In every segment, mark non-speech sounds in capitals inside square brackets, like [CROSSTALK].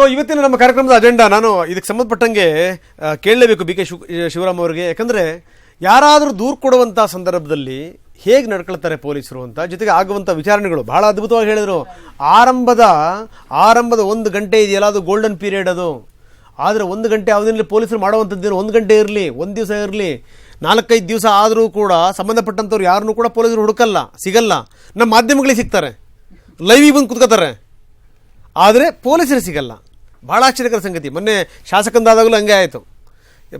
So ಇವತ್ತಿನ ನಮ್ಮ ಕಾರ್ಯಕ್ರಮದ ಅಜೆಂಡಾ ನಾನು ಇದಕ್ಕೆ ಸಂಬಂಧಪಟ್ಟಂಗೆ ಕೇಳಲೇಬೇಕು ಬಿ ಕೆ ಶಿವ, ಶಿವರಾಮ್ ಅವರಿಗೆ. ಯಾಕಂದ್ರೆ ಯಾರಾದರೂ ದೂರು ಕೊಡುವಂಥ ಸಂದರ್ಭದಲ್ಲಿ ಹೇಗೆ ನಡ್ಕೊಳ್ತಾರೆ ಪೊಲೀಸರು ಅಂತ, ಜೊತೆಗೆ ಆಗುವಂಥ ವಿಚಾರಣೆಗಳು ಬಹಳ ಅದ್ಭುತವಾಗಿ ಹೇಳಿದರು. ಆರಂಭದ ಆರಂಭದ ಒಂದು ಗಂಟೆ ಇದೆಯಲ್ಲ, ಅದು ಗೋಲ್ಡನ್ ಪೀರಿಯಡ್ ಅದು. ಆದರೆ ಒಂದು ಗಂಟೆ ಅವಧಿನಲ್ಲಿ ಪೊಲೀಸರು ಮಾಡುವಂಥದ್ದೇನು ಒಂದು ಗಂಟೆ ಇರಲಿ, ಒಂದು ದಿವಸ ಇರಲಿ, ನಾಲ್ಕೈದು ದಿವಸ ಆದರೂ ಕೂಡ ಸಂಬಂಧಪಟ್ಟಂಥವ್ರು ಯಾರನ್ನೂ ಕೂಡ ಪೊಲೀಸರು ಹುಡುಕಲ್ಲ, ಸಿಗಲ್ಲ. ನಮ್ಮ ಮಾಧ್ಯಮಗಳಿಗೆ ಸಿಗ್ತಾರೆ. ಲೈವಿಗೆ ಬಂದು ಕುತ್ಕೋತಾರೆ. ಆದರೆ ಪೊಲೀಸರು ಸಿಗಲ್ಲ. ಭಾಳ ಆಶ್ಚರ್ಯಕರ ಸಂಗತಿ. ಮೊನ್ನೆ ಶಾಸಕಂದಾದಾಗಲೂ ಹಂಗೆ ಆಯಿತು.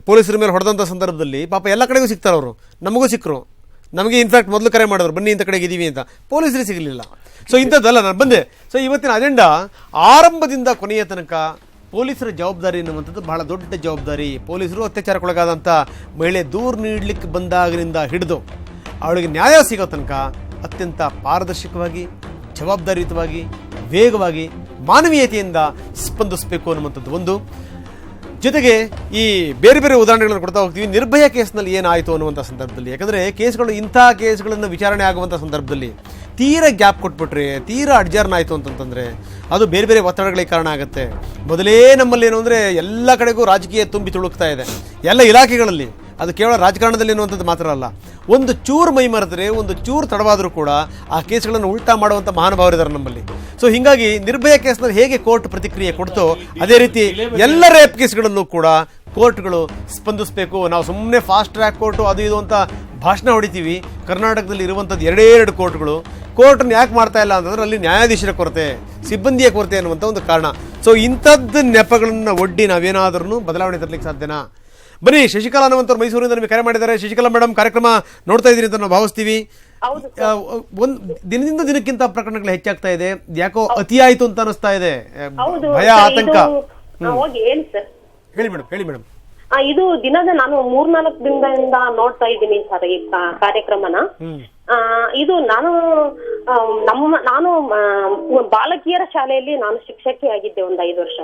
ಪೊಲೀಸರ ಮೇಲೆ ಹೊಡೆದಂಥ ಸಂದರ್ಭದಲ್ಲಿ ಪಾಪ ಎಲ್ಲ ಕಡೆಗೂ ಸಿಗ್ತಾರೆ ಅವರು. ನಮಗೂ ಸಿಕ್ಕರು ನಮಗೆ ಇನ್ಫ್ಯಾಕ್ಟ್ ಮೊದಲು ಕರೆ ಮಾಡಿದ್ರು, ಬನ್ನಿ ಇಂಥ ಕಡೆಗೆ ಇದ್ದೀವಿ ಅಂತ. ಪೊಲೀಸರು ಸಿಗಲಿಲ್ಲ. ಸೊ ಇಂಥದ್ದಲ್ಲ ನಾನು ಬಂದೆ. ಸೊ ಇವತ್ತಿನ ಅಜೆಂಡಾ ಆರಂಭದಿಂದ ಕೊನೆಯ ತನಕ ಪೊಲೀಸರ ಜವಾಬ್ದಾರಿ ಎನ್ನುವಂಥದ್ದು ಬಹಳ ದೊಡ್ಡ ಜವಾಬ್ದಾರಿ. ಪೊಲೀಸರು ಅತ್ಯಾಚಾರಕ್ಕೊಳಗಾದಂಥ ಮಹಿಳೆ ದೂರು ನೀಡಲಿಕ್ಕೆ ಬಂದಾಗಲಿಂದ ಹಿಡಿದು ಅವಳಿಗೆ ನ್ಯಾಯ ಸಿಗೋ ತನಕ ಅತ್ಯಂತ ಪಾರದರ್ಶಕವಾಗಿ, ಜವಾಬ್ದಾರಿಯುತವಾಗಿ, ವೇಗವಾಗಿ ಮಾನವೀಯತೆಯಿಂದ ಸ್ಪಂದಿಸಬೇಕು ಅನ್ನುವಂಥದ್ದು ಒಂದು. ಜೊತೆಗೆ ಈ ಬೇರೆ ಬೇರೆ ಉದಾಹರಣೆಗಳನ್ನು ಕೊಡ್ತಾ ಹೋಗ್ತೀವಿ. ನಿರ್ಭಯ ಕೇಸ್ನಲ್ಲಿ ಏನಾಯಿತು ಅನ್ನುವಂಥ ಸಂದರ್ಭದಲ್ಲಿ. ಯಾಕಂದರೆ ಕೇಸ್ಗಳು ಇಂಥ ಕೇಸ್ಗಳನ್ನು ವಿಚಾರಣೆ ಆಗುವಂಥ ಸಂದರ್ಭದಲ್ಲಿ ತೀರ ಗ್ಯಾಪ್ ಕೊಟ್ಬಿಟ್ರೆ, ತೀರಾ ಅಡ್ಜರ್ನ್ ಆಯಿತು ಅಂತಂತಂದರೆ ಅದು ಬೇರೆ ಬೇರೆ ಒತ್ತಡಗಳಿಗೆ ಕಾರಣ ಆಗುತ್ತೆ. ಮೊದಲೇ ನಮ್ಮಲ್ಲಿ ಏನು ಅಂದರೆ ಎಲ್ಲ ಕಡೆಗೂ ರಾಜಕೀಯ ತುಂಬಿ ತುಳುಕ್ತಾ ಇದೆ. ಎಲ್ಲ ಇಲಾಖೆಗಳಲ್ಲಿ ಅದು ಕೇವಲ ರಾಜಕಾರಣದಲ್ಲಿ ಎನ್ನುವಂಥದ್ದು ಮಾತ್ರ ಅಲ್ಲ. ಒಂದು ಚೂರು ಮೈ ಮರೆದ್ರೆ ಒಂದು ಚೂರು ತಡವಾದರೂ ಕೂಡ ಆ ಕೇಸ್ಗಳನ್ನು ಉಲ್ಟಾ ಮಾಡುವಂಥ ಮಹಾನುಭಾವರಿದ್ದಾರೆ ನಮ್ಮಲ್ಲಿ. ಸೊ ಹೀಗಾಗಿ ನಿರ್ಭಯ ಕೇಸ್ನಲ್ಲಿ ಹೇಗೆ ಕೋರ್ಟ್ ಪ್ರತಿಕ್ರಿಯೆ ಕೊಡ್ತೋ, ಅದೇ ರೀತಿ ಎಲ್ಲ ರೇಪ್ ಕೇಸ್ಗಳಲ್ಲೂ ಕೂಡ ಕೋರ್ಟ್ಗಳು ಸ್ಪಂದಿಸಬೇಕು. ನಾವು ಸುಮ್ಮನೆ ಫಾಸ್ಟ್ ಟ್ರ್ಯಾಕ್ ಕೋರ್ಟು ಅದು ಇದು ಅಂತ ಭಾಷಣ ಹೊಡಿತೀವಿ. ಕರ್ನಾಟಕದಲ್ಲಿ ಇರುವಂಥದ್ದು ಎರಡೇ ಎರಡು ಕೋರ್ಟ್ಗಳು. ಕೋರ್ಟನ್ನು ಯಾಕೆ ಮಾಡ್ತಾ ಇಲ್ಲ ಅಂತಂದ್ರೆ ಅಲ್ಲಿ ನ್ಯಾಯಾಧೀಶರ ಕೊರತೆ, ಸಿಬ್ಬಂದಿಯ ಕೊರತೆ ಅನ್ನುವಂಥ ಒಂದು ಕಾರಣ. ಸೊ ಇಂಥದ್ದು ನೆಪಗಳನ್ನು ಒಡ್ಡಿ ನಾವೇನಾದ್ರೂ ಬದಲಾವಣೆ ತರಲಿಕ್ಕೆ ಸಾಧ್ಯನಾ? ಬನ್ನಿ ಶಶಿಕಲಾ ಅನ್ನುವಂಥವ್ರು ಮೈಸೂರಿಂದ ನಿಮಗೆ ಕರೆ ಮಾಡಿದ್ದಾರೆ. ಶಶಿಕಲಾ ಮೇಡಮ್ ಕಾರ್ಯಕ್ರಮ ನೋಡ್ತಾ ಇದ್ದೀರಿ ಅಂತ ನಾವು ಭಾವಿಸ್ತೀವಿ. ಒಂದ್ ದಿನದಿಂದ ದಿನಕ್ಕಿಂತ ಪ್ರಕರಣಗಳು ಹೆಚ್ಚಾಗ್ತಾ ಇದೆ. ಯಾಕೋ ಅತಿ ಆಯ್ತು ಅಂತ ಅನಿಸ್ತಾ ಇದೆ. ಹೌದು ಭಯ ಆತಂಕ. ಹೇಳಿ ಸರ್. ಹೇಳಿ ಮೇಡಮ್ ಹೇಳಿ ಮೇಡಮ್ ಆ, ಇದು ದಿನದ ನಾನು ಮೂರ್ನಾಲ್ಕು ದಿನದಿಂದ ನೋಡ್ತಾ ಇದ್ದೀನಿ ಸರ್ ಈ ಕಾರ್ಯಕ್ರಮನ. ಆ, ಇದು ನಾನು ನಮ್ಮ ನಾನು ಬಾಲಕಿಯರ ಶಾಲೆಯಲ್ಲಿ ನಾನು ಶಿಕ್ಷಕಿ ಆಗಿದ್ದೆ ಒಂದ್ ಐದು ವರ್ಷ.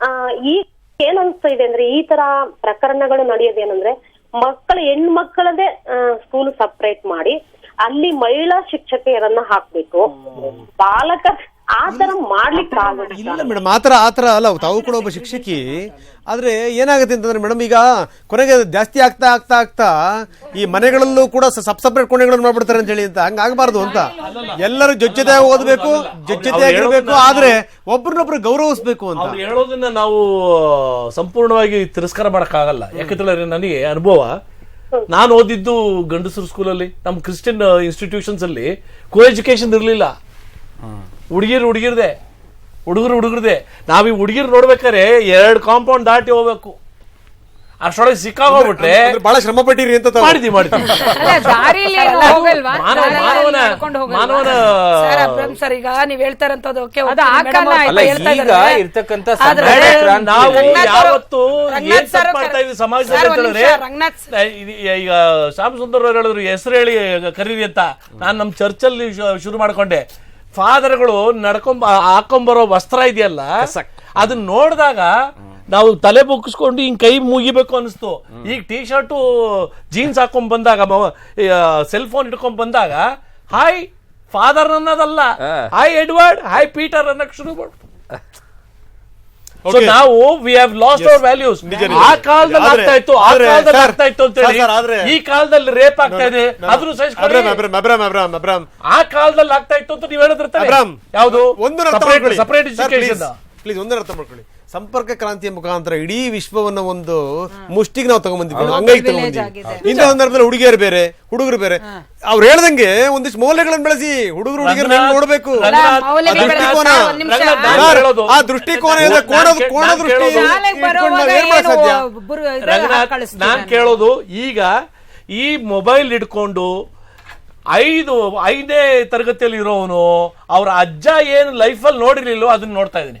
ಆ, ಈ ಏನ್ ಅನ್ಸ್ತಾ ಇದೆ ಅಂದ್ರೆ ಈ ತರ ಪ್ರಕರಣಗಳು ನಡೆಯೋದೇನಂದ್ರೆ ಮಕ್ಕಳ ಹೆಣ್ಮಕ್ಕಳದೇ ಸ್ಕೂಲ್ ಸಪ್ರೇಟ್ ಮಾಡಿ ಅಲ್ಲಿ ಮಹಿಳಾ ಶಿಕ್ಷಕಿಯರನ್ನ ಹಾಕ್ಬೇಕು. ಬಾಲಕ ಆ ತರ ಮಾಡ್ಲಿಕ್ಕೆ ಇಲ್ಲ ಮೇಡಮ್ ಆತರ ಆತರ ಅಲ್ಲ ತಾವು ಕೂಡ ಒಬ್ಬ ಶಿಕ್ಷಕಿ. ಆದ್ರೆ ಏನಾಗುತ್ತೆ ಅಂತಂದ್ರೆ ಮೇಡಮ್ ಈಗ ಕೊನೆಗೆ ಜಾಸ್ತಿ ಆಗ್ತಾ ಆಗ್ತಾ ಆಗ್ತಾ ಈ ಮನೆಗಳಲ್ಲೂ ಕೂಡ ಸಬ್ ಸಪ್ರೇಟ್ ಕೋಣೆಗಳನ್ನು ಮಾಡ್ಬಿಡ್ತಾರೆ ಅಂತ ಹೇಳಿ ಅಂತ. ಹಂಗಾಗಬಾರ್ದು ಅಂತ. ಎಲ್ಲರೂ ಜೊಜ್ಜತೆ ಓದಬೇಕು ಜೊಜ್ಜತೆಯಾಗಿರ್ಬೇಕು ಆದ್ರೆ ಒಬ್ರನ್ನೊಬ್ರು ಗೌರವಿಸಬೇಕು ಅಂತ. ಅವ್ರು ಹೇಳೋದನ್ನ ನಾವು ಸಂಪೂರ್ಣವಾಗಿ ತಿರಸ್ಕಾರ ಮಾಡಕ್ಕಾಗಲ್ಲ. ಯಾಕಂತೇಳಿದ್ರೆ ನನಗೆ ಅನುಭವ ನಾನು ಓದಿದ್ದು ಗಂಡಸರು ಸ್ಕೂಲಲ್ಲಿ ನಮ್ಮ ಕ್ರಿಶ್ಚಿಯನ್ ಇನ್ಸ್ಟಿಟ್ಯೂಷನ್ಸ್ ಅಲ್ಲಿ ಕೋ ಎಜುಕೇಶನ್ ಇರಲಿಲ್ಲ ಹುಡುಗಿರು ಹುಡುಗಿರ್ದೆ ಹುಡುಗರು ಹುಡುಗರ್ದೆ ನಾವು ಈ ಹುಡುಗಿರು ನೋಡ್ಬೇಕಾರೆ ಎರಡು ಕಾಂಪೌಂಡ್ ದಾಟಿ ಹೋಗ್ಬೇಕು. ಅಷ್ಟೊಳಗೆ ಸಿಕ್ಕಾಗೋಗ್ಬಿಟ್ರೆ ಬಹಳ ಶ್ರಮ ಪಟ್ಟಿರಿ ಅಂತ. ಮಾಡಿದ್ವಿ ಮಾಡಿದ್ವಿ. ಮಾನವನ ಮಾನವನ ಸರ್ ಈಗ ನೀವ್ ಹೇಳ್ತಾರಂತದ್ದು ಈಗ. ಇರ್ತಕ್ಕಂತ ನಾವು. ಯಾವತ್ತು ಏನ್ ಮಾಡ್ತಾ ಇದ್ವಿ ಸಮಾಜದಲ್ಲಿ ಈಗ ಶ್ಯಾಮ್ ಸುಂದರ್ ಅವ್ರು ಹೇಳಿದ್ರು ಹೆಸರು ಹೇಳಿ ಕರೀರಿ ಅಂತ. ನಾನು ನಮ್ಮ ಚರ್ಚಲ್ಲಿ ಶು- ಶುರು ಮಾಡ್ಕೊಂಡೆ. ಫಾದರ್ಗಳು ನಡ್ಕೊಂಬ ಹಾಕೊಂಬರೋ ವಸ್ತ್ರ ಇದೆಯಲ್ಲ ಅದನ್ನ ನೋಡಿದಾಗ ನಾವು ತಲೆ ಬುಗ್ಸ್ಕೊಂಡು ಹಿಂಗ್ ಕೈ ಮುಗಿಬೇಕು ಅನಿಸ್ತು. ಈಗ ಟೀ ಶರ್ಟು ಜೀನ್ಸ್ ಹಾಕೊಂಡ್ ಬಂದಾಗ ಸೆಲ್ ಫೋನ್ ಇಟ್ಕೊಂಡ್ ಬಂದಾಗ ಹಾಯ್ ಫಾದರ್ ಅನ್ನೋದಲ್ಲ. ಹಾಯ್ ಎಡ್ವರ್ಡ್ ಹಾಯ್ ಪೀಟರ್ ಅನ್ನಕ್ ಶುರು ಮಾಡ್ಬಿಟ್ಟು ಸೊ. ನಾವು we have lost our values. ಆ ಕಾಲದಲ್ಲಿ ಆದ್ರೆ- ಆಗ್ತಾ ಇತ್ತು ಆ ಆದ್ರೆ ಕಾಲದಲ್ಲಿ ಆಗ್ತಾ ಇತ್ತು ಅಂತ ಹೇಳಿ ಆದ್ರೆ- ಈ ಕಾಲದಲ್ಲಿ ರೇಪ್ ಆಗ್ತಾ ಇದೆ. ಅಬ್ರಾಮ್ ಆ ಕಾಲದಲ್ಲಿ ಆಗ್ತಾ ಇತ್ತು ಅಂತ ನೀವು ಹೇಳಿದ್ರೆ ಯಾವುದು? ಒಂದು ಅರ್ಥ ಸಪರೇಟ್ ಎಜುಕೇಶನ್ ಪ್ಲೀಸ್ ಒಂದು ಅರ್ಥ ಮಾಡ್ಕೊಳ್ಳಿ. ಸಂಪರ್ಕ ಕ್ರಾಂತಿಯ ಮುಖಾಂತರ ಇಡೀ ವಿಶ್ವವನ್ನ ಒಂದು ಮುಷ್ಟಿಗೆ ನಾವು ತಗೊಂಡ್ಬಂದಿದ್ವಿ ಅಂಗೈಗೆ ತಗೊಂಡ್ಬಂದಿದ್ವಿ ಇಂಥ ಸಂದರ್ಭದಲ್ಲಿ ಹುಡುಗಿಯರು ಬೇರೆ ಹುಡುಗರು ಬೇರೆ. ಅವ್ರು ಹೇಳ್ದಂಗೆ ಒಂದಿಷ್ಟು ಮೌಲ್ಯಗಳನ್ನು ಬೆಳೆಸಿ ಹುಡುಗರು ಹುಡುಗಿಯರು ನೋಡ್ಬೇಕು? ದೃಷ್ಟಿಕೋನ ಆ ದೃಷ್ಟಿಕೋನ ಕೋಣ ದೃಷ್ಟಿ ನಾನು. ಕೇಳೋದು. ಈಗ ಈ ಮೊಬೈಲ್ ಹಿಡ್ಕೊಂಡು ಐದು ಐದನೇ ತರಗತಿಯಲ್ಲಿ ಇರೋವನು ಅವ್ರ ಅಜ್ಜ ಏನು ಲೈಫಲ್ಲಿ ನೋಡಿರ್ಲಿಲ್ಲೋ ಅದನ್ನ ನೋಡ್ತಾ ಇದ್ದೀನಿ.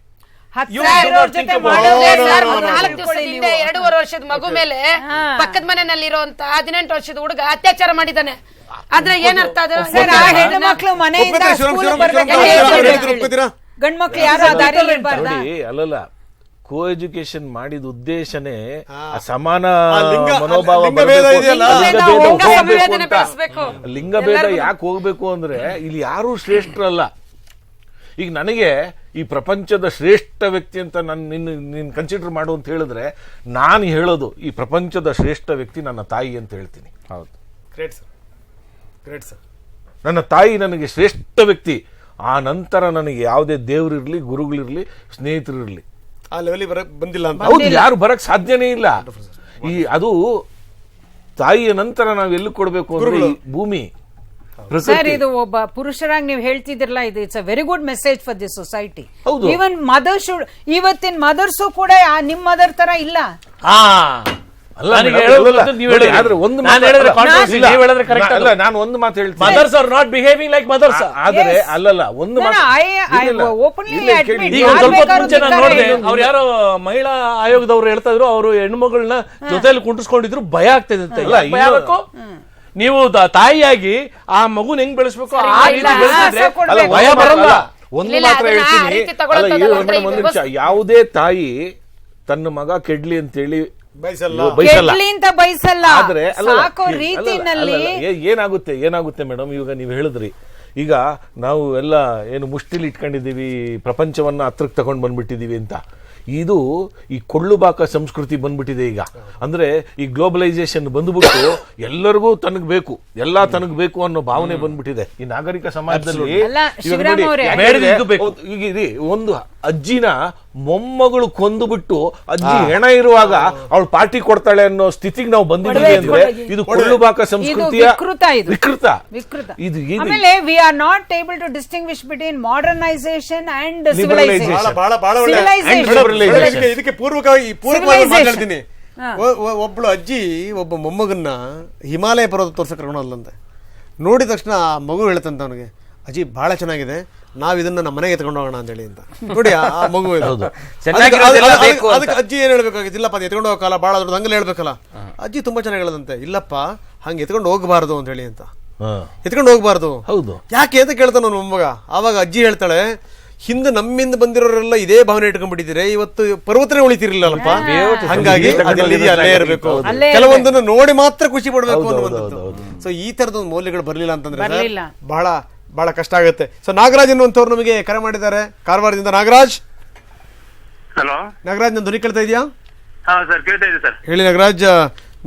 ಎರಡೂವರೆ ವರ್ಷದ ಮಗು ಮೇಲೆ ಪಕ್ಕದ ಮನೆಯಲ್ಲಿರುವಂತ ಹದಿನೆಂಟು ವರ್ಷದ ಹುಡುಗ ಅತ್ಯಾಚಾರ ಮಾಡಿದಾನೆ ಆದ್ರೆ ಏನರ್ಥ ಅದು? ಹೆಣ್ಣು ಮಕ್ಕಳು ಮನೆಯಿಂದ? ಗಂಡ್ ಮಕ್ಳು ಯಾರು ಅಲ್ಲಲ್ಲ ಕೋ ಎಜುಕೇಶನ್ ಮಾಡಿದ ಉದ್ದೇಶನೇ ಆ ಸಮಾನ ಲಿಂಗ- ಮನೋಭಾವ ಲಿಂಗಭೇದ ಯಾಕೆ ಹೋಗ್ಬೇಕು ಅಂದ್ರೆ ಇಲ್ಲಿ ಯಾರು ಶ್ರೇಷ್ಠರಲ್ಲ. ಈಗ ನನಗೆ ಈ ಪ್ರಪಂಚದ ಶ್ರೇಷ್ಠ ವ್ಯಕ್ತಿ ಅಂತ ನಾನು ನಿನ್ನ ನಿನ್ನ ಕನ್ಸಿಡರ್ ಮಾಡು ಅಂತ ಹೇಳಿದ್ರೆ ನಾನು ಹೇಳೋದು ಈ ಪ್ರಪಂಚದ ಶ್ರೇಷ್ಠ ವ್ಯಕ್ತಿ ನನ್ನ ತಾಯಿ ಅಂತ ಹೇಳ್ತೀನಿ. ಹೌದು. ಗ್ರೇಟ್ ಸರ್ ಗ್ರೇಟ್ ಸರ್ ನನ್ನ ತಾಯಿ ನನಗೆ ಶ್ರೇಷ್ಠ ವ್ಯಕ್ತಿ. ಆ ನಂತರ ನನಗೆ ಯಾವುದೇ ದೇವರಿರಲಿ ಗುರುಗಳಿರಲಿ ಸ್ನೇಹಿತರಿರಲಿ ಆ ಲೆವೆಲ್ ಬರಕ್ ಬಂದಿಲ್ಲ ಅಂತ. ಹೌದು ಯಾರು ಬರಕ್ ಸಾಧ್ಯನೇ ಇಲ್ಲ. ಈ ಅದು ತಾಯಿಯ ನಂತರ ನಾವು ಎಲ್ಲಿ ಕೊಡಬೇಕು ಅಂದ್ರೆ ಭೂಮಿ. ಸರ್ ಇದು ಒಬ್ಬ ಪುರುಷರಾಗಿ ನೀವು ಹೇಳ್ತಿದ್ರಲ್ಲ ಇದು it's a very good message for the society ಹೌದು. ಈವನ್ ಮದರ್ ಶುಡ್ ಇವತ್ತಿನ ಮದರ್ಸು ಕೂಡ ನಿಮ್ಮ ನಿಮ್ ಮದರ್ ತರ ಇಲ್ಲ. ನಾನು ಹೇಳಿದ್ರೆ ಅಲ್ಲ, ಇಲ್ಲ, ನೀವು ಹೇಳಿದ್ರೆ correct ಅಲ್ಲ ಅದು. ನಾನು ಒಂದು ಮಾತು ಹೇಳ್ತೀನಿ. Mothers are not behaving like mothers ಆದರೆ ಅಲ್ಲಲ್ಲ ಒಂದು. ಅವ್ರು ಯಾರೋ ಮಹಿಳಾ ಆಯೋಗದವ್ರು ಹೇಳ್ತಾ ಇದ್ರು ಅವರು ಹೆಣ್ಮಗಳನ್ನ ಜೊತೆಯಲ್ಲಿ ಕುಂಟಿಸ್ಕೊಂಡಿದ್ರು ಭಯ ಆಗ್ತದೆ ಅಂತ ನೀವು ತಾಯಿಯಾಗಿ ಆ ಮಗುನ ಹೆಂಗ್ ಬೆಳೆಸ್ಬೇಕು? ಆ ರೀತಿ ಬೆಳೆಸಿದ್ರೆ ಅಲ್ಲ, ಭಯ ಬರಲ್ಲ. ಮಾತ್ರ- ಒಂದು ಮಾತ್ರ ಹೇಳ್ತೀನಿ. ಒಂದು ನಿಮಿಷ ಯಾವುದೇ ತಾಯಿ ತನ್ನ ಮಗ ಕೆಡ್ಲಿ ಅಂತೇಳಿ ಬಯಸಲ್ಲ. ಅಂತ ಹೇಳಿ ಆದ್ರೆ ಏನಾಗುತ್ತೆ ಏನಾಗುತ್ತೆ ಮೇಡಮ್? ಇವಾಗ ನೀವು ಹೇಳಿದ್ರಿ. ಈಗ ನಾವು ಎಲ್ಲ ಏನು ಮುಷ್ಟಿಲಿ ಇಟ್ಕೊಂಡಿದ್ದೀವಿ ಪ್ರಪಂಚವನ್ನ ಹತ್ರಕ್ಕೆ ತಗೊಂಡ್ ಬಂದ್ಬಿಟ್ಟಿದೀವಿ ಅಂತ. ಇದು ಈ ಕೊಳ್ಳುಬಾಕ ಸಂಸ್ಕೃತಿ ಬಂದ್ಬಿಟ್ಟಿದೆ ಈಗ. ಅಂದ್ರೆ ಈ ಗ್ಲೋಬಲೈಸೇಷನ್ ಬಂದ್ಬಿಟ್ಟು ಎಲ್ಲರಿಗೂ ತನಗ್ ಬೇಕು ಎಲ್ಲಾ ತನಗ್ ಬೇಕು ಅನ್ನೋ ಭಾವನೆ ಬಂದ್ಬಿಟ್ಟಿದೆ. ಈ ನಾಗರಿಕ ಸಮಾಜದಲ್ಲಿ ಒಂದು ಅಜ್ಜಿನ ಮೊಮ್ಮಗಳು ಕೊಂದು ಬಿಟ್ಟು ಅಜ್ಜಿ ಹೆಣ ಇರುವಾಗ ಅವಳು ಪಾರ್ಟಿ ಕೊಡ್ತಾಳೆ ಅನ್ನೋ ಸ್ಥಿತಿಗೆ ನಾವು ಬಂದಿದ್ದೀವಿ ಅಂದ್ರೆ. ಇದು ಕೊಳ್ಳುಬಾಕ ಸಂಸ್ಕೃತಿಯ ವಿಕೃತ ಇದು. ವಿಕೃತ. ವಿಕೃತ. ಇದು ಇದು ಆಮೇಲೆ we are not able to distinguish between modernisation and. ಇದಕ್ಕೆ- ಪೂರ್ವಕವಾಗಿ ಪೂರ್ವಕವಾಗಿ. ಮಾತಾಡ್ತೀನಿ ಒಬ್ಬಳು ಅಜ್ಜಿ ಒಬ್ಬ ಮೊಮ್ಮಗನ್ನ ಹಿಮಾಲಯ ಪರ್ವತ ತೋರ್ಸಕ್ಕೆ ಕರ್ಕೊಂಡಲ್ಲಂತೆ ನೋಡಿದ ತಕ್ಷಣ ಆ ಮಗು ಹೇಳ್ತಂತ ಅವನಿಗೆ ಅಜ್ಜಿ ಬಹಳ ಚೆನ್ನಾಗಿದೆ. ನಾವ್ ಇದನ್ನ ನಮ್ಮ ಮನೆಗೆ ಎತ್ಕೊಂಡು ಹೋಗೋಣ ಅಂತ ಹೇಳಿ ಅಂತ. ನೋಡಿ ಆ ಮಗು ಇದು. ಅದಕ್ಕೆ- ಬೇಕು ಅದಕ್ಕೆ ಅಜ್ಜಿ ಏನ್ ಹೇಳ್ಬೇಕಾಗಿತ್ತು? ಇಲ್ಲಪ್ಪ ಅದು ಎತ್ಕೊಂಡು ಹೋಗಲ್ಲ ಬಹಳ ದೊಡ್ಡ ಹಂಗಲ್ಲ ಹೇಳ್ಬೇಕಲ್ಲ. ಅಜ್ಜಿ ತುಂಬಾ ಚೆನ್ನಾಗಿ ಹೇಳದಂತೆ ಇಲ್ಲಪ್ಪ ಹಂಗೆ ಎತ್ಕೊಂಡು ಹೋಗಬಾರ್ದು ಅಂತ ಹೇಳಿ ಅಂತ. ಎತ್ಕೊಂಡು ಹೋಗಬಾರ್ದು. ಹೌದು. ಯಾಕೆ ಅಂತ ಕೇಳ್ತಾನ ನನ್ನ ಮಗ ಆವಾಗ ಅಜ್ಜಿ ಹೇಳ್ತಾಳೆ ಹಿಂದೆ ನಮ್ಮಿಂದ ಬಂದಿರೋರೆಲ್ಲ ಇದೇ ಭಾವನೆ ಇಟ್ಕೊಂಡ್ಬಿಟ್ಟಿದ್ರೆ ಇವತ್ತು ಪರ್ವತನೇ ಉಳಿತಿರ್ಲಿಲ್ಲಪ್ಪ ಹಂಗಾಗಿ ಅಲ್ಲೇ ಇರಬೇಕು. ಕೆಲವೊಂದನ್ನು ನೋಡಿ ಮಾತ್ರ ಖುಷಿ ಪಡ್ಬೇಕು ಅನ್ನುವಂಥದ್ದು. ಸೊ ಈ ತರದ ಒಂದು ಮೌಲ್ಯಗಳು ಬರಲಿಲ್ಲ ಅಂತಂದ್ರೆ ಬಹಳ ಬಹಳ ಕಷ್ಟ ಆಗುತ್ತೆ. ಸೊ ನಾಗರಾಜ್ ಅನ್ನುವಂಥವ್ರು ನಮಗೆ ಕರೆ ಮಾಡಿದ್ದಾರೆ. ಕಾರವಾರದಿಂದ ನಾಗರಾಜ್. ಹಲೋ. ನಾಗರಾಜ್ ನನ್ನ ಧ್ವನಿ ಕೇಳ್ತಾ ಇದೆಯಾ? ಹಾ ಸರ್ ಕೇಳ್ತಾ ಇದೆ ಸರ್. ಹೇಳಿ ನಾಗರಾಜ್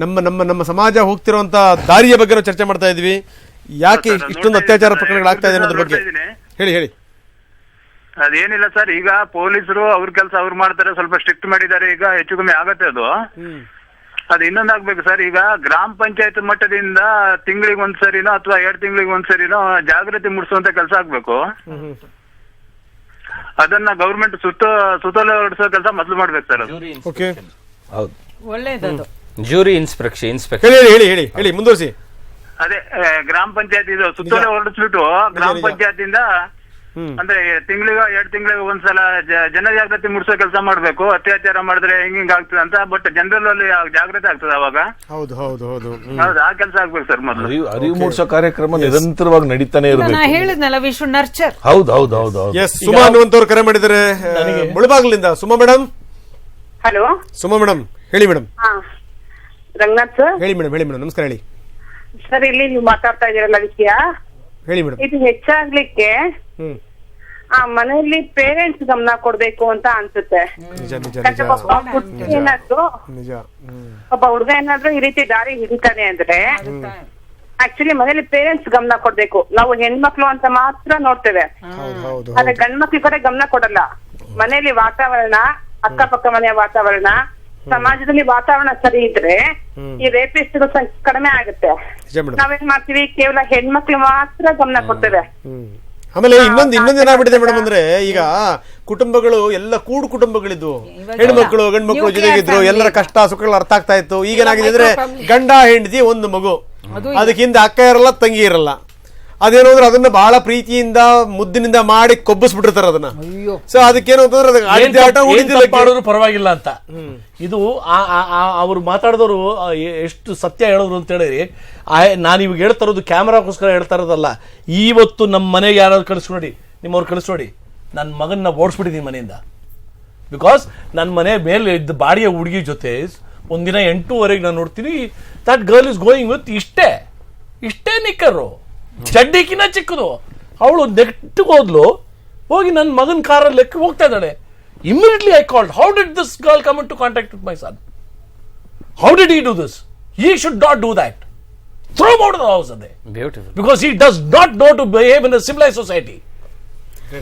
ನಮ್ಮ ನಮ್ಮ ನಮ್ಮ ಸಮಾಜ ಹೋಗ್ತಿರುವಂತ ದಾರಿಯ ಬಗ್ಗೆ ನಾವು ಚರ್ಚೆ ಮಾಡ್ತಾ ಇದ್ವಿ. ಯಾಕೆ ಹೌದು ಸರ್, ಇಷ್ಟೊಂದು ನೋಡ್ತಾ ಅತ್ಯಾಚಾರ ಇದ್ದೀನಿ. ಪ್ರಕರಣಗಳಾಗ್ತಾ ಇದೆ ಅನ್ನೋದ್ರ ಬಗ್ಗೆ. ನೋಡ್ತಾ ಇದ್ದೀನಿ. ಹೇಳಿ ಹೇಳಿ. ಅದೇನಿಲ್ಲ ಸರ್. ಈಗ ಪೊಲೀಸರು ಅವ್ರ ಕೆಲಸ ಅವ್ರು ಮಾಡ್ತಾರೆ. ಸ್ವಲ್ಪ ಸ್ಟ್ರಿಕ್ಟ್ ಮಾಡಿದ್ದಾರೆ. ಈಗ ಹೆಚ್ಚು ಕಮ್ಮಿ ಆಗತ್ತೆ ಅದು. ಅದು ಇನ್ನೊಂದ್ ಆಗ್ಬೇಕು ಸರ್. ಈಗ ಗ್ರಾಮ ಪಂಚಾಯತ್ ಮಟ್ಟದಿಂದ ತಿಂಗಳಿಗೆ ಒಂದ್ಸರಿನೋ ಅಥವಾ ಎರಡ್ ತಿಂಗಳಿಗೆ ಒಂದ್ಸರಿನೋ ಜಾಗೃತಿ ಮೂಡಿಸುವಂತ ಕೆಲಸ ಆಗ್ಬೇಕು. ಅದನ್ನ ಗೌರ್ಮೆಂಟ್ ಸುತ್ತ ಸುತ್ತೋಲೆ ಹೊಡಿಸೋ ಕೆಲಸ ಮೊದಲು ಮಾಡ್ಬೇಕು ಸರ್ ಅದು. ಓಕೆ ಹೌದು. ಒಳ್ಳೇದದು ಜೂರಿ ಇನ್ಸ್ಪೆಕ್ಷನ್ ಇನ್ಸ್ಪೆಕ್ಷನ್ ಹೇಳಿ ಹೇಳಿ ಹೇಳಿ ಮುಂದುವರಿಸಿ. ಅದೇ ಗ್ರಾಮ ಪಂಚಾಯತ್ ಇದು ಸುತ್ತೋಲೆ ಹೊರಡಿಸ್ಬಿಟ್ಟು ಗ್ರಾಮ ಪಂಚಾಯತ್ ಪಂಚಾಯತಿಂದ ಹ್ಮ್ ಅಂದ್ರೆ ತಿಂಗಳಿಗೆ ಎರಡ್ ತಿಂಗಳಿಗೆ ಒಂದ್ಸಲ ಜನ ಜಾಗೃತಿ ಮೂಡಿಸೋ ಕೆಲಸ ಮಾಡ್ಬೇಕು ಅತ್ಯಾಚಾರ ಮಾಡಿದ್ರೆ ಹಿಂಗ್ ಹಿಂಗ್ ಆಗ್ತದೆ ಅಂತ ಬಟ್ ಜನರಲ್ ಅಲ್ಲಿ ಜಾಗೃತಿ ಆಗ್ತದೆ ಅವಾಗ. ಹೌದು ಹೌದು ಹೌದು ಹೌದು ಆ ಕೆಲಸ ಆಗ್ಬೇಕು ಸರ್ ಮೊದಲು. ಅರಿವು ಅರಿವು ಮೂಡಿಸೋ ಕಾರ್ಯಕ್ರಮ ನಿರಂತರವಾಗಿ ನಡೀತಾನೆ ಇರಬೇಕು. ಹೇಳಿದ್ನಲ್ಲ ವಿ ಶುಡ್ ನರ್ಚರ್ ಹೌದು ಹೌದು ಹೌದು ಹೌದು. ಎಸ್ ಸುಮಾ ಅನ್ನುವಂತವ್ರು ಕರೆ ಮಾಡಿದರೆ ಮುಳಬಾಗ್ಲಿಂದ. Suma madam hello? Suma madam ಹೇಳಿ ಮೇಡಮ್ ರಂಗನಾಥ್ ಸರ್? ಹೇಳಿ ಮೇಡಮ್ ಹೇಳಿ ಮೇಡಮ್ ನಮಸ್ಕಾರ ಹೇಳಿ. ಸರ್ ಇಲ್ಲಿ ನೀವು ಮಾತಾಡ್ತಾ ಇದೀರಲ್ಲ ವಿಷಯ ಹೇಳಿ ಮೇಡಮ್ ಇದು ಹೆಚ್ಚಾಗ್ಲಿಕ್ಕೆ ಆ ಮನೆಯಲ್ಲಿ ಪೇರೆಂಟ್ಸ್ ಗಮನ ಕೊಡ್ಬೇಕು ಅಂತ ಅನ್ಸುತ್ತೆ. ಒಬ್ಬ ಹುಡ್ಗ ಏನಾದ್ರು ಒಬ್ಬ ಹುಡುಗ ಏನಾದ್ರು ಈ ರೀತಿ ದಾರಿ ಹಿಡಿತಾನೆ ಅಂದ್ರೆ ಆಕ್ಚುಲಿ ಮನೇಲಿ ಪೇರೆಂಟ್ಸ್ ಗಮನ ಕೊಡ್ಬೇಕು. ನಾವು ಹೆಣ್ಮಕ್ಳು ಅಂತ ಮಾತ್ರ ನೋಡ್ತೇವೆ. ಹೌದು ಹೌದು ಆದ್ರೆ ಗಂಡ್ ಮಕ್ಳ ಕಡೆ ಗಮನ ಕೊಡಲ್ಲ. ಮನೆಯಲ್ಲಿ ವಾತಾವರಣ ಅಕ್ಕಪಕ್ಕ ಮನೆಯ ವಾತಾವರಣ ಸಮಾಜದಲ್ಲಿ ವಾತಾವರಣ ಸರಿ ಇದ್ರೆ ಈ ರೇಪಿಸ್ಟ್ ಸಂಖ್ಯೆ ಕಡಿಮೆ ಆಗುತ್ತೆ. ನಾವೇನ್ ಮಾಡ್ತೀವಿ? ಕೇವಲ ಹೆಣ್ಮಕ್ಳು ಮಾತ್ರ ಗಮನ ಕೊಡ್ತೇವೆ. ಹ್ಮ್. ಆಮೇಲೆ ಇನ್ನೊಂದು ಇನ್ನೊಂದು ಏನಾಗ್ಬಿಟ್ಟಿದೆ ಮೇಡಮ್ ಅಂದ್ರೆ ಈಗ ಕುಟುಂಬಗಳು ಎಲ್ಲ ಕೂಡು ಕುಟುಂಬಗಳಿದ್ವು. ಹೆಣ್ಮಕ್ಳು ಗಂಡು ಮಕ್ಕಳು Nuclear ಜೊತೆಗಿದ್ರು. ಎಲ್ಲರ ಕಷ್ಟ ಸುಖಗಳು ಅರ್ಥ ಆಗ್ತಾ ಇತ್ತು. ಈಗ ಏನಾಗಿದೆ ಅಂದ್ರೆ ಗಂಡ ಹೆಂಡತಿ ಒಂದು ಮಗು. ಅದಕ್ಕಿಂತ ಅಕ್ಕ ಇರಲ್ಲ ತಂಗಿ ಇರಲ್ಲ. ಅದೇನು ಅಂದ್ರೆ ಅದನ್ನ ಬಹಳ ಪ್ರೀತಿಯಿಂದ ಮುದ್ದಿನಿಂದ ಮಾಡಿ ಕೊಬ್ಬಿಸ್ಬಿಟ್ಟಿರ್ತಾರೆ ಅದನ್ನ. ಸೊ ಅದಕ್ಕೇನು ಅಂತಂದ್ರೆ ಅದಕ್ಕೆ ಏನ್ ಆಟ ತಪ್ಪು- ಏನ್ ಉಳಿದಿಲ್ಲ ತಪ್ಪು ಮಾಡಿದ್ರು ಪರವಾಗಿಲ್ಲ ಅಂತ. ಇದು ಆ- ಆ- ಆ- ಅವ್ರು ಮಾತಾಡಿದವರು ಎಷ್ಟು ಸತ್ಯ ಹೇಳಿದ್ರು ಅಂತ ಹೇಳಿ ನಾನು ಇವಾಗ ಹೇಳ್ತಾ ಇರೋದು ಕ್ಯಾಮ್ರಾಗೋಸ್ಕರ ಹೇಳ್ತಾ ಇರೋದಲ್ಲ. ಇವತ್ತು ನಮ್ಮ ಮನೆಗೆ ಯಾರಾದ್ರು ಕಳಿಸ್ ನೋಡಿ ನಿಮ್ಮವ್ರು ಕಳಿಸ್ ನೋಡಿ ನನ್ನ ಮಗನ್ನ ಓಡಿಸ್ಬಿಟ್ಟಿದ್ದೀನಿ ಮನೆಯಿಂದ. ಬಿಕಾಸ್ ನನ್ನ ಮನೆ ಮೇಲೆ ಇದ್ದ ಬಾಡಿಯ ಹುಡುಗಿ ಜೊತೆ ಒಂದಿನ ಎಂಟೂವರೆಗೆ ನಾನು ನೋಡ್ತೀನಿ. That girl is going with ಇಷ್ಟೇ. ಇಷ್ಟೇ ನಿಕ್ಕರು ಚಡ್ಡಿಕಿನ ಚಿಕ್ಕದು. ಅವಳು ನೆಟ್ಟಿಗೆ ಹೋದ್ಲು ಹೋಗಿ ನನ್ನ ಮಗನ ಕಾರಲ್ಲಿ ಲೆಕ್ಕ ಹೋಗ್ತಾ ಇದ್ದಾಳೆ. Immediately I called how did this girl come to contact with my son how did he do this he should not do that throw out the house ಅದೇ beautiful because he does not know to behave in civilise society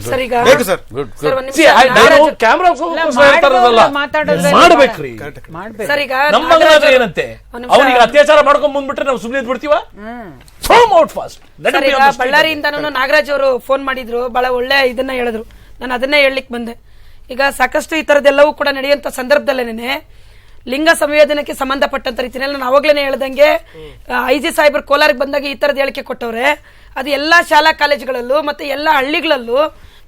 sir ಈಗ ಬೇಕು sir sir ಒಂದ್ ನಿಮಿಷ See, I- ನಾನು Nagaraj- camera ಮಾಡಿದವ್ರು ಮಾತಾಡೋದ್ರಲ್ಲಿ ಮಾಡ್ಬೇಕ್ರಿ. ಮಾಡ್ಬೇಕು. Sir ಈಗ ನಮ್ಮ ನಾಗರಾಜ್ ಏನಂತೆ? ಒಂದ್ ನಿಮಿಷ. ಅವನಿಗೆ ಅತ್ಯಾಚಾರ ಮಾಡ್ಕೊಂಡ್ ಬಂದ್ಬಿಟ್ರೆ ನಾವು ಸುಮ್ಮನೆ ಬಿಡ್ತೀವ ಬಳ್ಳಾರಿಯಿಂದ ಔಟ್ ಫಾಸ್ಟ್ ಸರ್ ಈಗ ಬಳ್ಳಾರಿಯಿಂದನೂ ನಾಗರಾಜ್ ಅವರು ಫೋನ್ ಮಾಡಿದ್ರು. ಬಹಳ ಒಳ್ಳೆ ಇದನ್ನ ಹೇಳಿದ್ರು. ನಾನು ಅದನ್ನೇ ಹೇಳಲಿಕ್ಕೆ ಬಂದೆ. ಈಗ ಸಾಕಷ್ಟು ಈ ತರದೆಲ್ಲವೂ ಕೂಡ ನಡೆಯುವಂತ ಸಂದರ್ಭದಲ್ಲೇನೆ ಲಿಂಗ ಸಂವೇದನೆಗೆ ಸಂಬಂಧಪಟ್ಟಂತ ರೀತಿಯಲ್ಲಿ ನಾನು ಅವಾಗ್ಲೇನೆ ಹೇಳ್ದಂಗೆ ಐ ಜಿ ಸಾಹೇಬರು ಕೋಲಾರಕ್ಕೆ ಬಂದಾಗ ಈ ತರದ ಹೇಳಿಕೆ ಕೊಟ್ಟವ್ರೆ. ಅದು ಎಲ್ಲ ಶಾಲಾ ಕಾಲೇಜುಗಳಲ್ಲೂ ಮತ್ತೆ ಎಲ್ಲ ಹಳ್ಳಿಗಳಲ್ಲೂ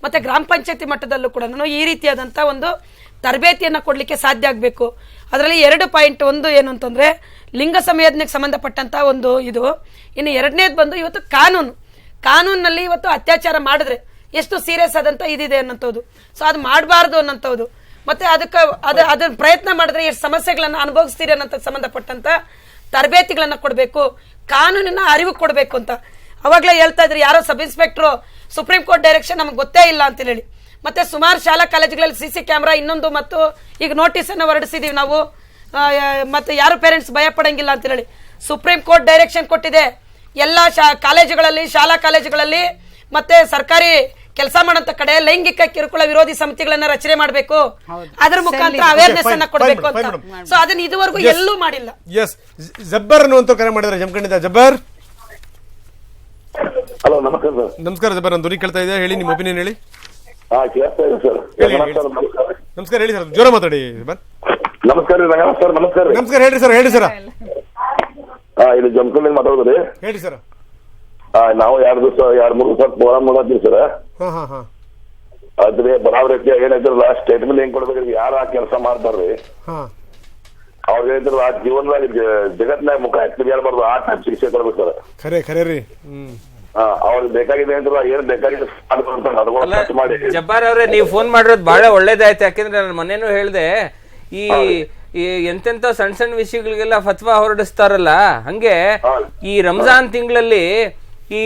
ಮತ್ತೆ ಗ್ರಾಮ ಪಂಚಾಯತಿ ಮಟ್ಟದಲ್ಲೂ ಕೂಡ ಈ ರೀತಿಯಾದಂಥ ಒಂದು ತರಬೇತಿಯನ್ನ ಕೊಡಲಿಕ್ಕೆ ಸಾಧ್ಯ ಆಗಬೇಕು. ಅದರಲ್ಲಿ ಎರಡು ಪಾಯಿಂಟ್ ಒಂದು ಏನು ಅಂತಂದ್ರೆ, ಲಿಂಗ ಸಂವೇದನೆಗೆ ಸಂಬಂಧಪಟ್ಟಂತ ಒಂದು ಇದು. ಇನ್ನು ಎರಡನೇದು ಬಂದು ಇವತ್ತು ಕಾನೂನು. ಕಾನೂನಲ್ಲಿ ಇವತ್ತು ಅತ್ಯಾಚಾರ ಮಾಡಿದ್ರೆ ಎಷ್ಟು ಸೀರಿಯಸ್ ಆದಂತ ಇದಿದೆ ಅನ್ನೋಂಥದ್ದು. ಸೊ ಅದು ಮಾಡಬಾರ್ದು ಅನ್ನೋಂಥದ್ದು. ಮತ್ತೆ ಅದಕ್ಕೆ ಅದ ಅದನ್ನ ಪ್ರಯತ್ನ ಮಾಡಿದ್ರೆ ಎಷ್ಟು ಸಮಸ್ಯೆಗಳನ್ನು ಅನುಭವಿಸ್ತೀರಿ ಅನ್ನೋ ಸಂಬಂಧಪಟ್ಟಂತ ತರಬೇತಿಗಳನ್ನ ಕೊಡಬೇಕು, ಕಾನೂನಿನ ಅರಿವು ಕೊಡಬೇಕು ಅಂತ. ಅವಾಗಲೇ ಹೇಳ್ತಾ ಇದ್ರು, ಯಾರೋ sub inspector supreme court direction ನಮಗೆ ಗೊತ್ತೇ ಇಲ್ಲ ಅಂತ ಹೇಳಿ. ಮತ್ತೆ ಸುಮಾರು ಶಾಲಾ ಕಾಲೇಜುಗಳಲ್ಲಿ ಸಿ ಸಿ ಕ್ಯಾಮ್ರಾ ಇನ್ನೊಂದು ಮತ್ತು ಈಗ ನೋಟಿಸ್ ಅನ್ನು ಹೊರಡಿಸಿದೀವಿ ನಾವು. ಮತ್ತೆ ಯಾರು ಪೇರೆಂಟ್ಸ್ ಭಯ ಪಡಂಗಿಲ್ಲ ಅಂತ ಹೇಳಿ. ಸುಪ್ರೀಂ ಕೋರ್ಟ್ ಡೈರೆಕ್ಷನ್ ಕೊಟ್ಟಿದೆ. ಎಲ್ಲ ಶಾ, ಕಾಲೇಜುಗಳಲ್ಲಿ, ಶಾಲಾ ಕಾಲೇಜುಗಳಲ್ಲಿ, ಮತ್ತೆ ಸರ್ಕಾರಿ ಕೆಲಸ ಮಾಡಂತ ಕಡೆ ಲೈಂಗಿಕ ಕಿರುಕುಳ ವಿರೋಧಿ ಸಮಿತಿಗಳನ್ನ ರಚನೆ ಮಾಡಬೇಕು. ಅದರ ಮುಖಾಂತರ ಅವೇರ್ನೆಸ್ ಅನ್ನ ಕೊಡಬೇಕು ಅಂತ. ಸೊ ಅದನ್ನ ಇದುವರೆಗೂ. ಎಲ್ಲೂ ಮಾಡಿಲ್ಲ. ಎಸ್ ಜಬ್ಬರ್ ಅನ್ನುವಂತ ಕರೆ ಮಾಡಿದ್ರೆ ಜಮಖಂಡಿದ ಜಬ್ಬರ್? ಹಲೋ ನಮಸ್ಕಾರ ಸರ್. ನಮಸ್ಕಾರ ಜಬ್ಬರ್ ನಾನು ಧ್ವನಿ ಕೇಳ್ತಾ ಇದೆ ಹೇಳಿ ನಿಮ್ಮ ಒಪಿನಿಯನ್ ಹೇಳಿ. ಹಾ ಕೇಳ್ತಾ ಇದೆ ಸರ್. ನಮಸ್ಕಾರ ನಮಸ್ಕಾರ. ಹೇಳಿ ಸರ್. ಜೋರ ಮಾತಾಡಿ ಜಬ್ಬರ್. ನಮಸ್ಕಾರ ರೀ ರಂಗನಾಥ್ ಸರ್ ನಮಸ್ಕಾರ ರೀ. ನಮಸ್ಕಾರ ಹೇಳಿ ಸರ್ ಹೇಳಿ ಸರ್. ಹಾ ಇದು ಜಮ್ಕಂಡಿಂದ ಮಾತಾಡೋದ್ರಿ ಹೇಳಿ ಸರ್. ನಾವು ಎರಡು ದಿವಸ ಎರಡು ಮೂರು ದಿವಸ ಪ್ರೋಗ್ರಾಮ್ ನೋಡತ್ತೀವಿ ಸರ್. ಹಾ ಹಾ ಹಾ. ಅದ್ರಿ ಲಾಸ್ಟ್ ಏನೈತಿರಲ್ಲ ಸ್ಟೇಟ್ಮೆಂಟ್ ಹೆಂಗ್ ಕೊಡ್ಬೇಕು ಯಾರು ಆ ಕೆಲಸ ಮಾಡ್ತಾರ್ರಿ? ಹಾ. ಅವ್ರಿಗೆ ಏನೈತಿರಲ್ಲ ಆ ಜೀವನದಾಗ ಜಗತ್ನಾಗ ಮುಖ ಹಾಕ್ತೀವಿ ಹೇಳ್ಬಾರ್ದು ಆ ಟೈಪ್ ಶಿಕ್ಷೆ ಕೊಡ್ಬೇಕು ಸರ್. ಖರೆ ಖರೆ ರೀ. ಅವ್ರಿಗೆ ಬೇಕಾಗಿದೆ ಏನ್ ಬೇಕಾಗಿದೆ ಖರ್ಚು ಮಾಡಿ. ಜಬ್ಬಾರ್ ಅವ್ರೆ ನೀವು ಫೋನ್ ಮಾಡಿರೋದು ಬಹಳ ಒಳ್ಳೇದಾಯ್ತು. ಯಾಕೆಂದ್ರೆ ನಾನು ಮೊನ್ನೆನೂ ಹೇಳ್ದೆ ಈ ಈ ಎಂತೆಂತ ಸಣ್ಣ ಸಣ್ಣ ವಿಷಯಗಳಿಗೆಲ್ಲ ಫತ್ವಾ ಹೊರಡಿಸ್ತಾರಲ್ಲ ಹಂಗೆ ಈ ರಂಜಾನ್ ತಿಂಗಳಲ್ಲಿ ಈ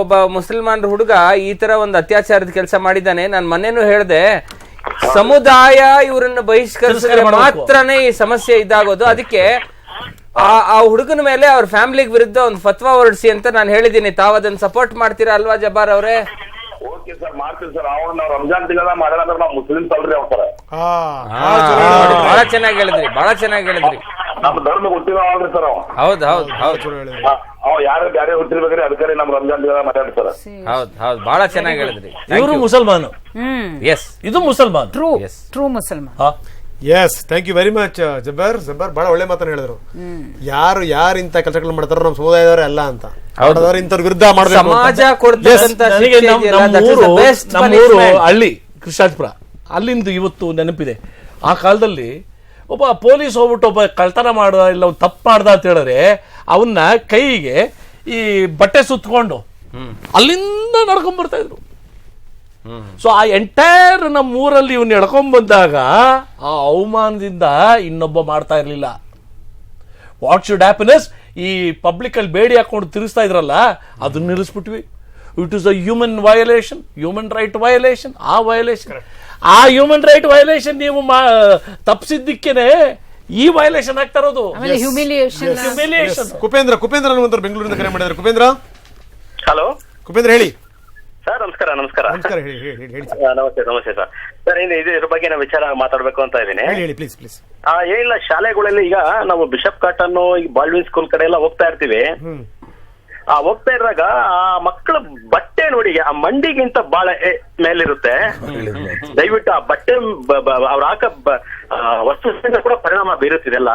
ಒಬ್ಬ ಮುಸಲ್ಮಾನ್ ಹುಡುಗ ಈ ತರ ಒಂದು ಅತ್ಯಾಚಾರದ ಕೆಲಸ ಮಾಡಿದ್ದಾನೆ. ನಾನು ಮೊನ್ನೆನೂ ಹೇಳ್ದೆ ಸಮುದಾಯ ಇವರನ್ನ ಬಹಿಷ್ಕರಿಸಿದ್ರೆ ಮಾತ್ರನೇ ಈ ಸಮಸ್ಯೆ ಇದಾಗೋದು. ಅದಕ್ಕೆ ಆ ಆ ಹುಡುಗನ ಮೇಲೆ ಅವ್ರ ಫ್ಯಾಮಿಲಿಗೆ ವಿರುದ್ಧ ಒಂದು ಫತ್ವಾ ಹೊರಡಿಸಿ ಅಂತ ನಾನು ಹೇಳಿದ್ದೀನಿ. ತಾವ್ ಅದನ್ನ ಸಪೋರ್ಟ್ ಮಾಡ್ತೀರಾ ಅಲ್ವಾ ಜಬ್ಬಾರ್ ಅವರೇ? ಓಕೆ ಸರ್ ಮಾಡ್ತೀವಿ ಸರ್. ಅವ್ರು ನಾವು ರಂಜಾನ್ ತಿಂಗಳ ಮಾಡೋಣ ನಾವು ಮುಸ್ಲಿಮ್ಸ್ ಅಲ್ರಿ ಅವ್ರ ಹಾ ಬಹಳ ಚೆನ್ನಾಗಿ ಹೇಳಿದ್ರಿ ಬಹಳ ಚೆನ್ನಾಗಿ ಹೇಳಿದ್ರಿ. ನಮ್ಮ ಧರ್ಮ ಗೊತ್ತಿಲ್ಲ ಅಲ್ರಿ ಸರ್ ಅವ. ಹೌದ್ ಹೌದ್ ಹೌದು ಹೇಳಿದ್ರಿ. ಅವ ಯಾರು ಬ್ಯಾರೆ ಹುಟ್ಟಿರ್ಬೇಕ್ರಿ ಅದಕ್ಕೆ ನಮ್ ರಂಜಾನ್ ತಿಂಗಳ ಸರ್. ಹೌದ್ ಹೌದ್ ಬಹಳ ಚೆನ್ನಾಗಿ ಹೇಳಿದ್ರಿ. ಇವರು ಮುಸಲ್ಮಾನ್. ಹ್ಮ್. ಎಸ್ ಇದು ಮುಸಲ್ಮಾನ್. ಟ್ರೂ ಎಸ್ ಟ್ರೂ ಮುಸಲ್ಮಾನ್. ಹಾ. Yes thank you very much Jabbar Jabbar ಬಹಳ ಒಳ್ಳೆ ಮಾತನ್ನ ಹೇಳಿದ್ರು. ಯಾರು ಯಾರು ಇಂಥ ಕೆಲಸಗಳು ಮಾಡ್ತಾರೋ ನಮ್ಮ ಸಮುದಾಯದವರೇ ಅಲ್ಲ ಅಂತ. ಇಂಥವ್ರ ವಿರುದ್ಧ ಮಾಡಬೇಕು ಸಮಾಜ ಕೊಡ್ತಕ್ಕಂತ ನನಗೆ ಶಿಕ್ಷೆ ನಮ್- ಇದೆಯಲ್ಲ, that is ನಮ್ಮೂರು the best ನಮ್ಮೂರು punishment. ಹಳ್ಳಿ ಕೃಷ್ಣಾಜಪುರ ಅಲ್ಲಿಂದ ಇವತ್ತು ನೆನಪಿದೆ. ಆ ಕಾಲದಲ್ಲಿ ಒಬ್ಬ ಪೊಲೀಸ್ ಹೋಗ್ಬಿಟ್ಟು ಒಬ್ಬ ಕಳ್ತನ ಮಾಡ್ದ ಇಲ್ಲ ಒಂದು ತಪ್ಪು ಮಾಡ್ದ ಅಂತ ಹೇಳಿದ್ರೆ ಅವನ್ನ ಕೈಗೆ ಈ ಬಟ್ಟೆ ಸುತ್ಕೊಂಡು ಅಲ್ಲಿಂದ ನಡ್ಕೊಂಡ್ ಬರ್ತಾ ಇದ್ರು. ಸೊ ಆ ಎಂಟೈರ್ ನಮ್ಮ ಊರಲ್ಲಿ ಇವನ್ ಎಳ್ಕೊಂಡ್ ಬಂದಾಗ ಆ ಅವಮಾನದಿಂದ ಇನ್ನೊಬ್ಬ ಮಾಡ್ತಾ ಇರ್ಲಿಲ್ಲ. ವಾಟ್ ಶುಡ್ ಹ್ಯಾಪಿನೆಸ್ ಈ ಪಬ್ಲಿಕ್ ಅಲ್ಲಿ ಬೇಡಿ ಹಾಕೊಂಡು ತಿರುಗಿಸ್ತಾ ಇದ್ರಲ್ಲ ಅದನ್ನ ನಿಲ್ಲಿಸ್ಬಿಟ್ವಿ. It is a human violation human right violation ಆ ವಯಲೇಷನ್ ಆ ಹ್ಯೂಮನ್ ರೈಟ್ ವಯಲೇಷನ್ ನೀವು ತಪ್ಪಿಸಿದ್ದಕ್ಕೇನೆ ಈ ವಯಲೇಷನ್ ಆಗ್ತಾ ಇರೋದು. ಕುಪೇಂದ್ರ ಕುಪೇಂದ್ರ ಬೆಂಗಳೂರಿಂದ ಕರೆ ಮಾಡಿದ್ರೆ ಕುಪೇಂದ್ರ? ಹಲೋ ಕುಪೇಂದ್ರ ಹೇಳಿ. ಸರ್ ನಮಸ್ಕಾರ ನಮಸ್ಕಾರ. ನಮಸ್ಕಾರ ಹೇಳಿ ಹೇಳಿ ಹೇಳಿ ಹೇಳಿ ಸರ್. ಆ, ನಮಸ್ತೆ ನಮಸ್ತೆ ಸರ್. ಸರ್ ಇದು ಇದ್ರ ಬಗ್ಗೆ ನಾವು ವಿಚಾರ ಮಾತಾಡ್ಬೇಕು ಅಂತ ಇದ್ದೀನಿ. ಹೇಳಿ ಹೇಳಿ ಪ್ಲೀಸ್ ಪ್ಲೀಸ್ ಆ, ಏನಿಲ್ಲ ಶಾಲೆಗಳಲ್ಲಿ ಈಗ ನಾವು ಬಿಷಪ್ ಕಾಟನ್ ಈ ಬಾಲ್ವಿನ್ ಸ್ಕೂಲ್ ಕಡೆ ಎಲ್ಲ ಹೋಗ್ತಾ ಇರ್ತೀವಿ. ಹ್ಮ್. ಆ ಹೋಗ್ತಾ ಇರುವಾಗ ಆ ಮಕ್ಕಳ ಬಟ್ಟೆ ನೋಡಿ ಆ ಮಂಡಿಗಿಂತ ಬಾಳ ಎ- ಮೇಲಿರುತ್ತೆ. ದಯವಿಟ್ಟು ಆ ಬಟ್ಟೆ ಅವ್ರ ಬ- ಅವ್ರು ಹಾಕ ಬ- ಆ, ವಸ್ತುವಿನಿಂದ ಕೂಡ ಪರಿಣಾಮ ಬೀರುತ್ತಿದೆಲ್ಲ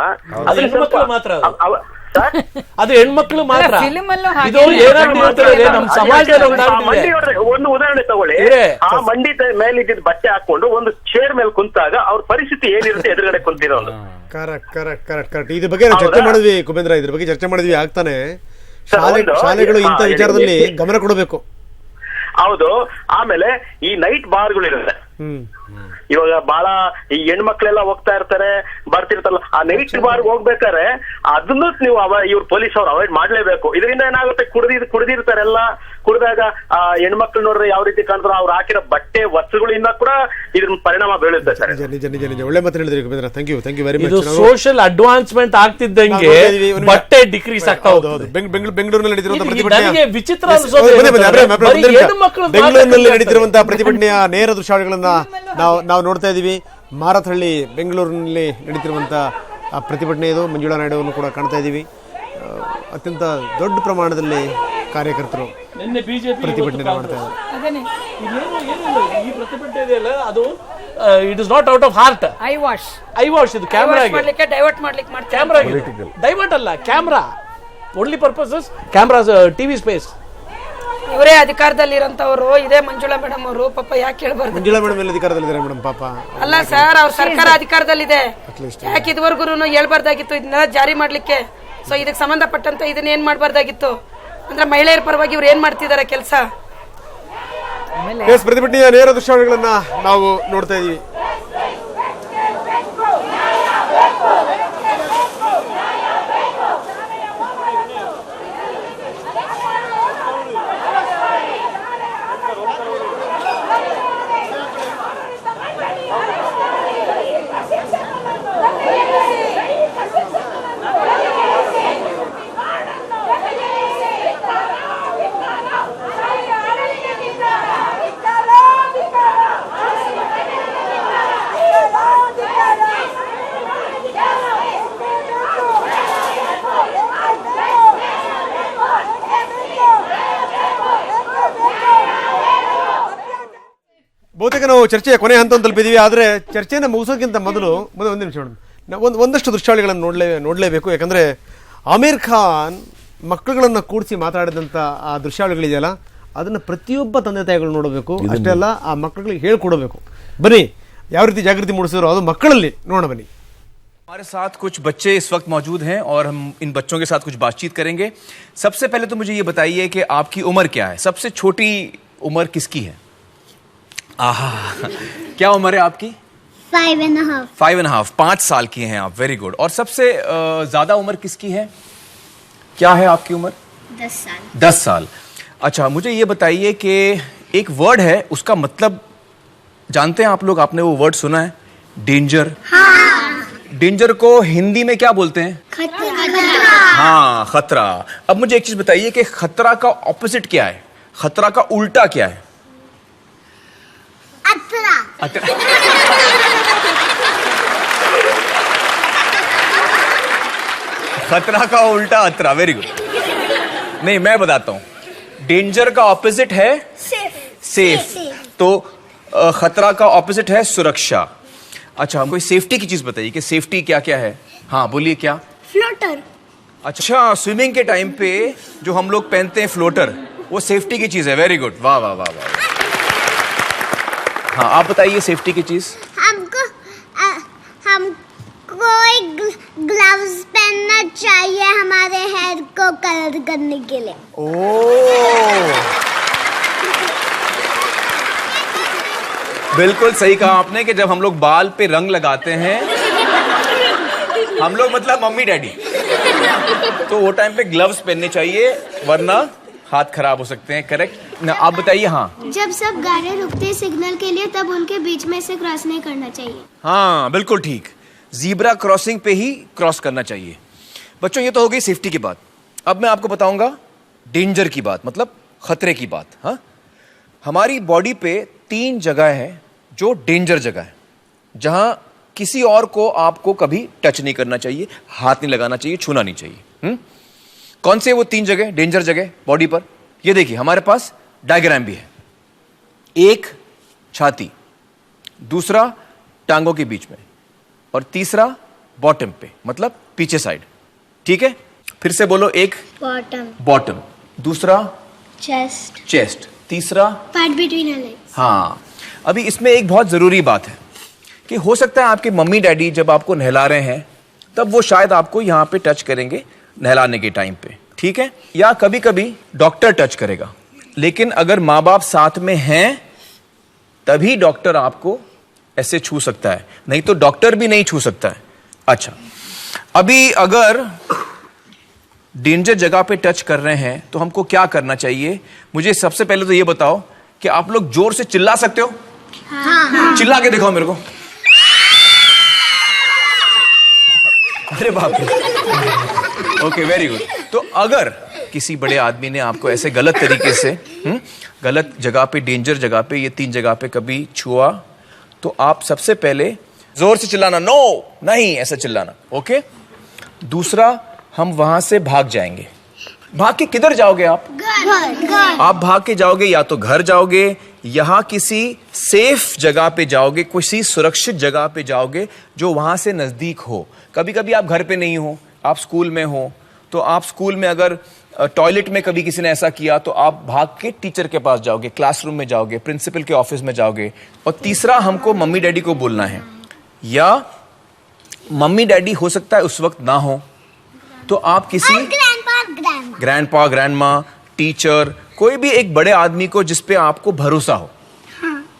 ಅಲ್ಲ. ಹೆಣ್ಮಕ್ಳು ಮಾತ್ರ ಅದು. ಅವ- ಸರ್ [LAUGHS] ಅದು ಹೆಣ್ಮಕ್ಳು ಮಾತ್ರ. ಇದು ಏನಾಗ್ತಿದೆ ಅಂತಂದ್ರೆ ನಮ್ಮ ಸಮಾಜದಲ್ಲಿ ಮಂಡಿ ಒಂದಾಗ್ಬಿಟ್ಟಿದೆ ಒಂದು ಉದಾಹರಣೆ ತಗೊಳ್ಳಿ. ಆ ಮಂಡಿ ಮೇಲೆ ಇದ್ದಿದ್ದ ಬಟ್ಟೆ ಹಾಕೊಂಡು ಒಂದು ಚೇರ್ ಮೇಲೆ ಕುಂತಾಗ ಅವ್ರ ಪರಿಸ್ಥಿತಿ ಏನಿರುತ್ತೆ ಎದುರುಗಡೆ ಕುಂತಿರೋದು. Correct correct correct correct. ಇದ್ರ ಬಗ್ಗೆ ನಾವು ಚರ್ಚೆ ಮಾಡಿದ್ವಿ ಕುಬೇಂದ್ರ ಇದ್ರ ಬಗ್ಗೆ ಚರ್ಚೆ ಮಾಡಿದ್ವಿ ಆಗ್ತಾನೆ. ಶಾಲೆ ಒಂದು- ಶಾಲೆಗಳು ಇಂಥ ಹಾ, ವಿಚಾರದಲ್ಲಿ ಹೇಳಿ. ಗಮನ ಕೊಡಬೇಕು. ಹೌದು. ಆಮೇಲೆ ಈ ನೈಟ್ ಬಾರ್ಗಳಿರುತ್ತೆ ಹ್ಮ್. ಇವಾಗ ಬಹಳ ಈ ಹೆಣ್ಮಕ್ಳೆಲ್ಲ ಹೋಗ್ತಾ ಇರ್ತಾರೆ ಬರ್ತಿರ್ತಾರಲ್ಲ ಆ ನೈಟ್ ಬಾರ್ ಹೋಗ್ಬೇಕಾರೆ ಅದನ್ನು ನೀವು ಅವ ಇವ್ರ ಪೊಲೀಸ್ ಅವ್ರು ಅವಾಯ್ಡ್ ಮಾಡ್ಲೇಬೇಕು. ಇದರಿಂದ ಏನಾಗುತ್ತೆ ಕುಡ್ದಿದ್ ಕುಡ್ದಿರ್ತಾರೆಲ್ಲ ಕುಡ್ದಾಗ ಆ ಹೆಣ್ಮಕ್ಳು ನೋಡ್ರೆ ಯಾವ ರೀತಿ ಕಾಣ್ತಾರೋ ಅವ್ರು ಹಾಕಿರೋ ಬಟ್ಟೆ ವಸ್ತುಗಳಿಂದ ಕೂಡ ಇದ್ರ ಪರಿಣಾಮ ಬೀಳುತ್ತೆ ಸರ್. ನಿಜ ನಿಜ ನಿಜ ಒಳ್ಳೆ ಮಾತು ಹೇಳಿದ್ರಿ Kubendra thank you thank you very ಇದು ಮಚ್ ಸೋಷಿಯಲ್ ಅಡ್ವಾನ್ಸ್ಮೆಂಟ್ ಆಗ್ತಿದ್ದಂಗೆ ಬಟ್ಟೆ ಡಿಕ್ರೀಸ್ ಆಗ್ತಾ ಹೋಗ್ತದೆ. ಬೆಂಗ್- ಬೆಂಗ್ಳೂರು ಬೆಂಗಳೂರಿನಲ್ಲಿ ನಡೀತಿರುವಂತಹ ಇದು ಪ್ರತಿಭಟನೆ ವಿಚಿತ್ರ ಬೆಂಗಳೂರಿನಲ್ಲಿ ನಡೀತಿರುವಂತಹ ಪ್ರತಿಭಟನೆಯ ನೇರ ದೃಶ್ಯಾವಳಿಗಳನ್ನ ನಾವು ನಾವು ನೋಡ್ತಾ ಇದೀವಿ. ಮಾರತಹಳ್ಳಿ ಬೆಂಗಳೂರಿನಲ್ಲಿ ನಡೀತಿರುವಂತಹ ಆ ಪ್ರತಿಭಟನೆ ಇದು. ಮಂಜುಳಾ ನಾಯ್ಡು ಅವರನ್ನು ಕೂಡ ಕಾಣ್ತಾ ಇದ್ದೀವಿ ಅತ್ಯಂತ ದೊಡ್ಡ ಪ್ರಮಾಣದಲ್ಲಿ ಕಾರ್ಯಕರ್ತರು ನಿನ್ನೆ ಬಿಜೆಪಿ ಪ್ರತಿಭಟನೆ ಮಾಡ್ತಾ ಇದ್ದಾರೆ. ಈ ಪ್ರತಿಭಟನೆ ಇದೆಯಲ್ಲ ಅದು it is not out of heart eye wash eye wash ಇದು ಕ್ಯಾಮ್ರಾ ಮಾಡ್ಲಿಕ್ಕೆ ಡೈವರ್ಟ್ ಮಾಡ್ಲಿಕ್ಕೆ ಮಾಡಿ ಕ್ಯಾಮ್ರಾ ಡೈವರ್ಟ್ ಅಲ್ಲ camera only purposes camera TV space ಇವರೇ ಅಧಿಕಾರದಲ್ಲಿರೋಂಥವ್ರು ಇದೇ ಮಂಜುಳಾ ಮೇಡಮ್ ಅವರು ಪಾಪ ಯಾಕೆ ಹೇಳ್ಬಾರ್ದು? ಮಂಜುಳಾ ಮೇಡಮ್ ಎಲ್ಲ ಅಧಿಕಾರದಲ್ಲಿದ್ದಾರೆ ಮೇಡಮ್ ಪಾಪ. ಅಲ್ಲ ಸರ್ ಅವ್ರ ಸರ್ಕಾರ ಅಧಿಕಾರದಲ್ಲಿದೆ. ಯಾಕೆ ಇದುವರೆಗೂ ಹೇಳ್ಬಾರ್ದಾಗಿತ್ತು ಇದನ್ನೆಲ್ಲ ಜಾರಿ ಮಾಡ್ಲಿಕ್ಕೆ? ಸೊ ಇದಕ್ಕೆ ಸಂಬಂಧಪಟ್ಟಂತ ಇದನ್ನ ಏನ್ ಮಾಡ್ಬಾರ್ದಾಗಿತ್ತು? ಅಂದ್ರೆ ಮಹಿಳೆಯರ ಪರವಾಗಿ ಇವ್ರು ಏನ್ ಮಾಡ್ತಿದ್ದಾರೆ ಕೆಲಸ? ಪ್ರತಿಭಟನೆಯ ನೇರ ದೃಶ್ಯಾವಳಿಗಳನ್ನ ನಾವು ನೋಡ್ತಾ ಇದೀವಿ. ನಾವು ಚರ್ಚೆಯ ಕೊನೆ ಹಂತ ತಲುಪಿದೀವಿ ಆದರೆ ಚರ್ಚೆನ ಮುಗಿಸೋಕ್ಕಿಂತ ಮೊದಲು ಮೊದಲು ಒಂದು ನಿಮಿಷ ಮೇಡಮ್ ನಾವು ಒಂದು ಒಂದಷ್ಟು ದೃಶ್ಯಾವಳಿಗಳನ್ನು ನೋಡಲೇ ನೋಡಲೇಬೇಕು ಯಾಕಂದರೆ ಆಮೀರ್ ಖಾನ್ ಮಕ್ಕಳುಗಳನ್ನು ಕೂಡಿಸಿ ಮಾತಾಡಿದಂಥ ಆ ದೃಶ್ಯಾವಳಿಗಳಿದೆಯಲ್ಲ ಅದನ್ನು ಪ್ರತಿಯೊಬ್ಬ ತಂದೆ ತಾಯಿಗಳು ನೋಡಬೇಕು ಅಷ್ಟೇ ಅಲ್ಲ ಆ ಮಕ್ಕಳಿಗೆ ಹೇಳ್ಕೊಡಬೇಕು ಬನ್ನಿ ಯಾವ ರೀತಿ ಜಾಗೃತಿ ಮೂಡಿಸಿದ್ರು ಅದು ಮಕ್ಕಳಲ್ಲಿ ನೋಡೋಣ ಬನ್ನಿ हमारे साथ कुछ बच्चे इस वक्त मौजूद हैं और हम इन बच्चों के साथ कुछ बातचीत करेंगे सबसे पहले तो मुझे ये बताइए कि आपकी उम्र क्या है सबसे छोटी उम्र किसकी है आहा। क्या उम्र है आपकी? Five and half five and half पाँच साल की हैं आप वेरी गुड और सबसे ज़्यादा उम्र किसकी है? क्या है आपकी उम्र? दस साल। दस साल। अच्छा मुझे ये बताइए कि एक वर्ड है उसका मतलब जानते हैं आप लोग आपने वो वर्ड सुना है? डेंजर डेंजर को हिंदी में क्या बोलते हैं? खतरा। हाँ खतरा। अब मुझे एक चीज़ बताइए कि खतरा का ऑपोजिट क्या है? खतरा का उल्टा क्या है? खतरा का उल्टा अतरा वेरी गुड नहीं मैं बताता हूँ। डेंजर का ऑपोजिट है सिर्फ़ सेफ़ तो खतरा का ऑपोजिट है सुरक्षा। अच्छा कोई सेफ्टी की चीज़ बताइए कि सेफ्टी क्या क्या है? हाँ बोलिए क्या? फ्लोटर अच्छा स्विमिंग के टाइम पे जो हम लोग पहनते हैं फ्लोटर वो सेफ्टी की चीज़ है। वेरी गुड वाह वाह वाह वाह। हाँ आप बताइए सेफ्टी की चीज़। हमको हमको एक ग्लव्स पहनना चाहिए हमारे हेयर को कलर करने के लिए। ओ। बिल्कुल सही कहा आपने कि जब हम लोग बाल पे रंग लगाते हैं हम लोग मतलब मम्मी डैडी तो वो टाइम पे ग्लव्स पहनने चाहिए वरना हाथ खराब हो सकते हैं करेक्ट आप बताइए हाँ। जब सब गाड़ी रुकते हैं सिग्नल के लिए तब उनके बीच में से क्रॉस नहीं करना चाहिए। हाँ बिल्कुल ठीक। जीब्रा क्रॉसिंग पे ही क्रॉस करना चाहिए। बच्चों ये तो हो गई सेफ्टी की बात। अब मैं आपको बताऊँगा डेंजर की बात मतलब खतरे की बात हाँ? हमारी बॉडी पे तीन जगह है जो डेंजर जगह है जहाँ किसी और को आपको कभी टच नहीं करना चाहिए हाथ नहीं लगाना चाहिए छूना नहीं चाहिए हुँ? कौन से वो तीन जगह डेंजर जगह बॉडी पर? ये देखिए हमारे पास डायग्राम भी है। एक छाती। दूसरा टांगों के बीच में। और तीसरा बॉटम पे मतलब पीछे साइड ठीक है? फिर से बोलो एक बॉटम बॉटम दूसरा चेस्ट चेस्ट तीसरा पार्ट बिटवीन लेग्स हाँ। अभी इसमें एक बहुत ज़रूरी बात है कि हो सकता है आपके मम्मी डैडी जब आपको नहला रहे हैं तब वो शायद आपको यहाँ पे टच करेंगे। नहलाने के टाइम पे ठीक है? या कभी कभी डॉक्टर टच करेगा। लेकिन अगर माँ बाप साथ में हैं तभी डॉक्टर आपको ऐसे छू सकता है। नहीं तो डॉक्टर भी नहीं छू सकता है। अच्छा अभी अगर डेंजर जगह पे टच कर रहे हैं तो हमको क्या करना चाहिए? मुझे सबसे पहले तो ये बताओ कि आप लोग ज़ोर से चिल्ला सकते हो हाँ। चिल्ला के दिखाओ मेरे को। अरे बाप रे। ओके वेरी गुड तो अगर किसी बड़े आदमी ने आपको ऐसे गलत तरीके से हुँ, गलत जगह पे डेंजर जगह पे ये तीन जगह पे कभी छुआ तो आप सबसे पहले ज़ोर से चिल्लाना नो नहीं ऐसा चिल्लाना ओके दूसरा हम वहाँ से भाग जाएँगे। भाग के किधर जाओगे आप? घर। घर आप भाग के जाओगे या तो घर जाओगे यहाँ किसी सेफ़ जगह पे जाओगे किसी सुरक्षित जगह पे जाओगे जो वहाँ से नज़दीक हो। कभी कभी आप घर पे नहीं हो आप स्कूल में हो तो आप स्कूल में अगर टॉयलेट में कभी किसी ने ऐसा किया तो आप भाग के टीचर के पास जाओगे क्लासरूम में जाओगे प्रिंसिपल के ऑफ़िस में जाओगे और तीसरा हमको मम्मी डैडी को बोलना है। या मम्मी डैडी हो सकता है उस वक्त ना हो तो आप किसी ग्रैंड पा ग्रैंड माँ टीचर कोई भी एक बड़े आदमी को जिसपे आपको भरोसा हो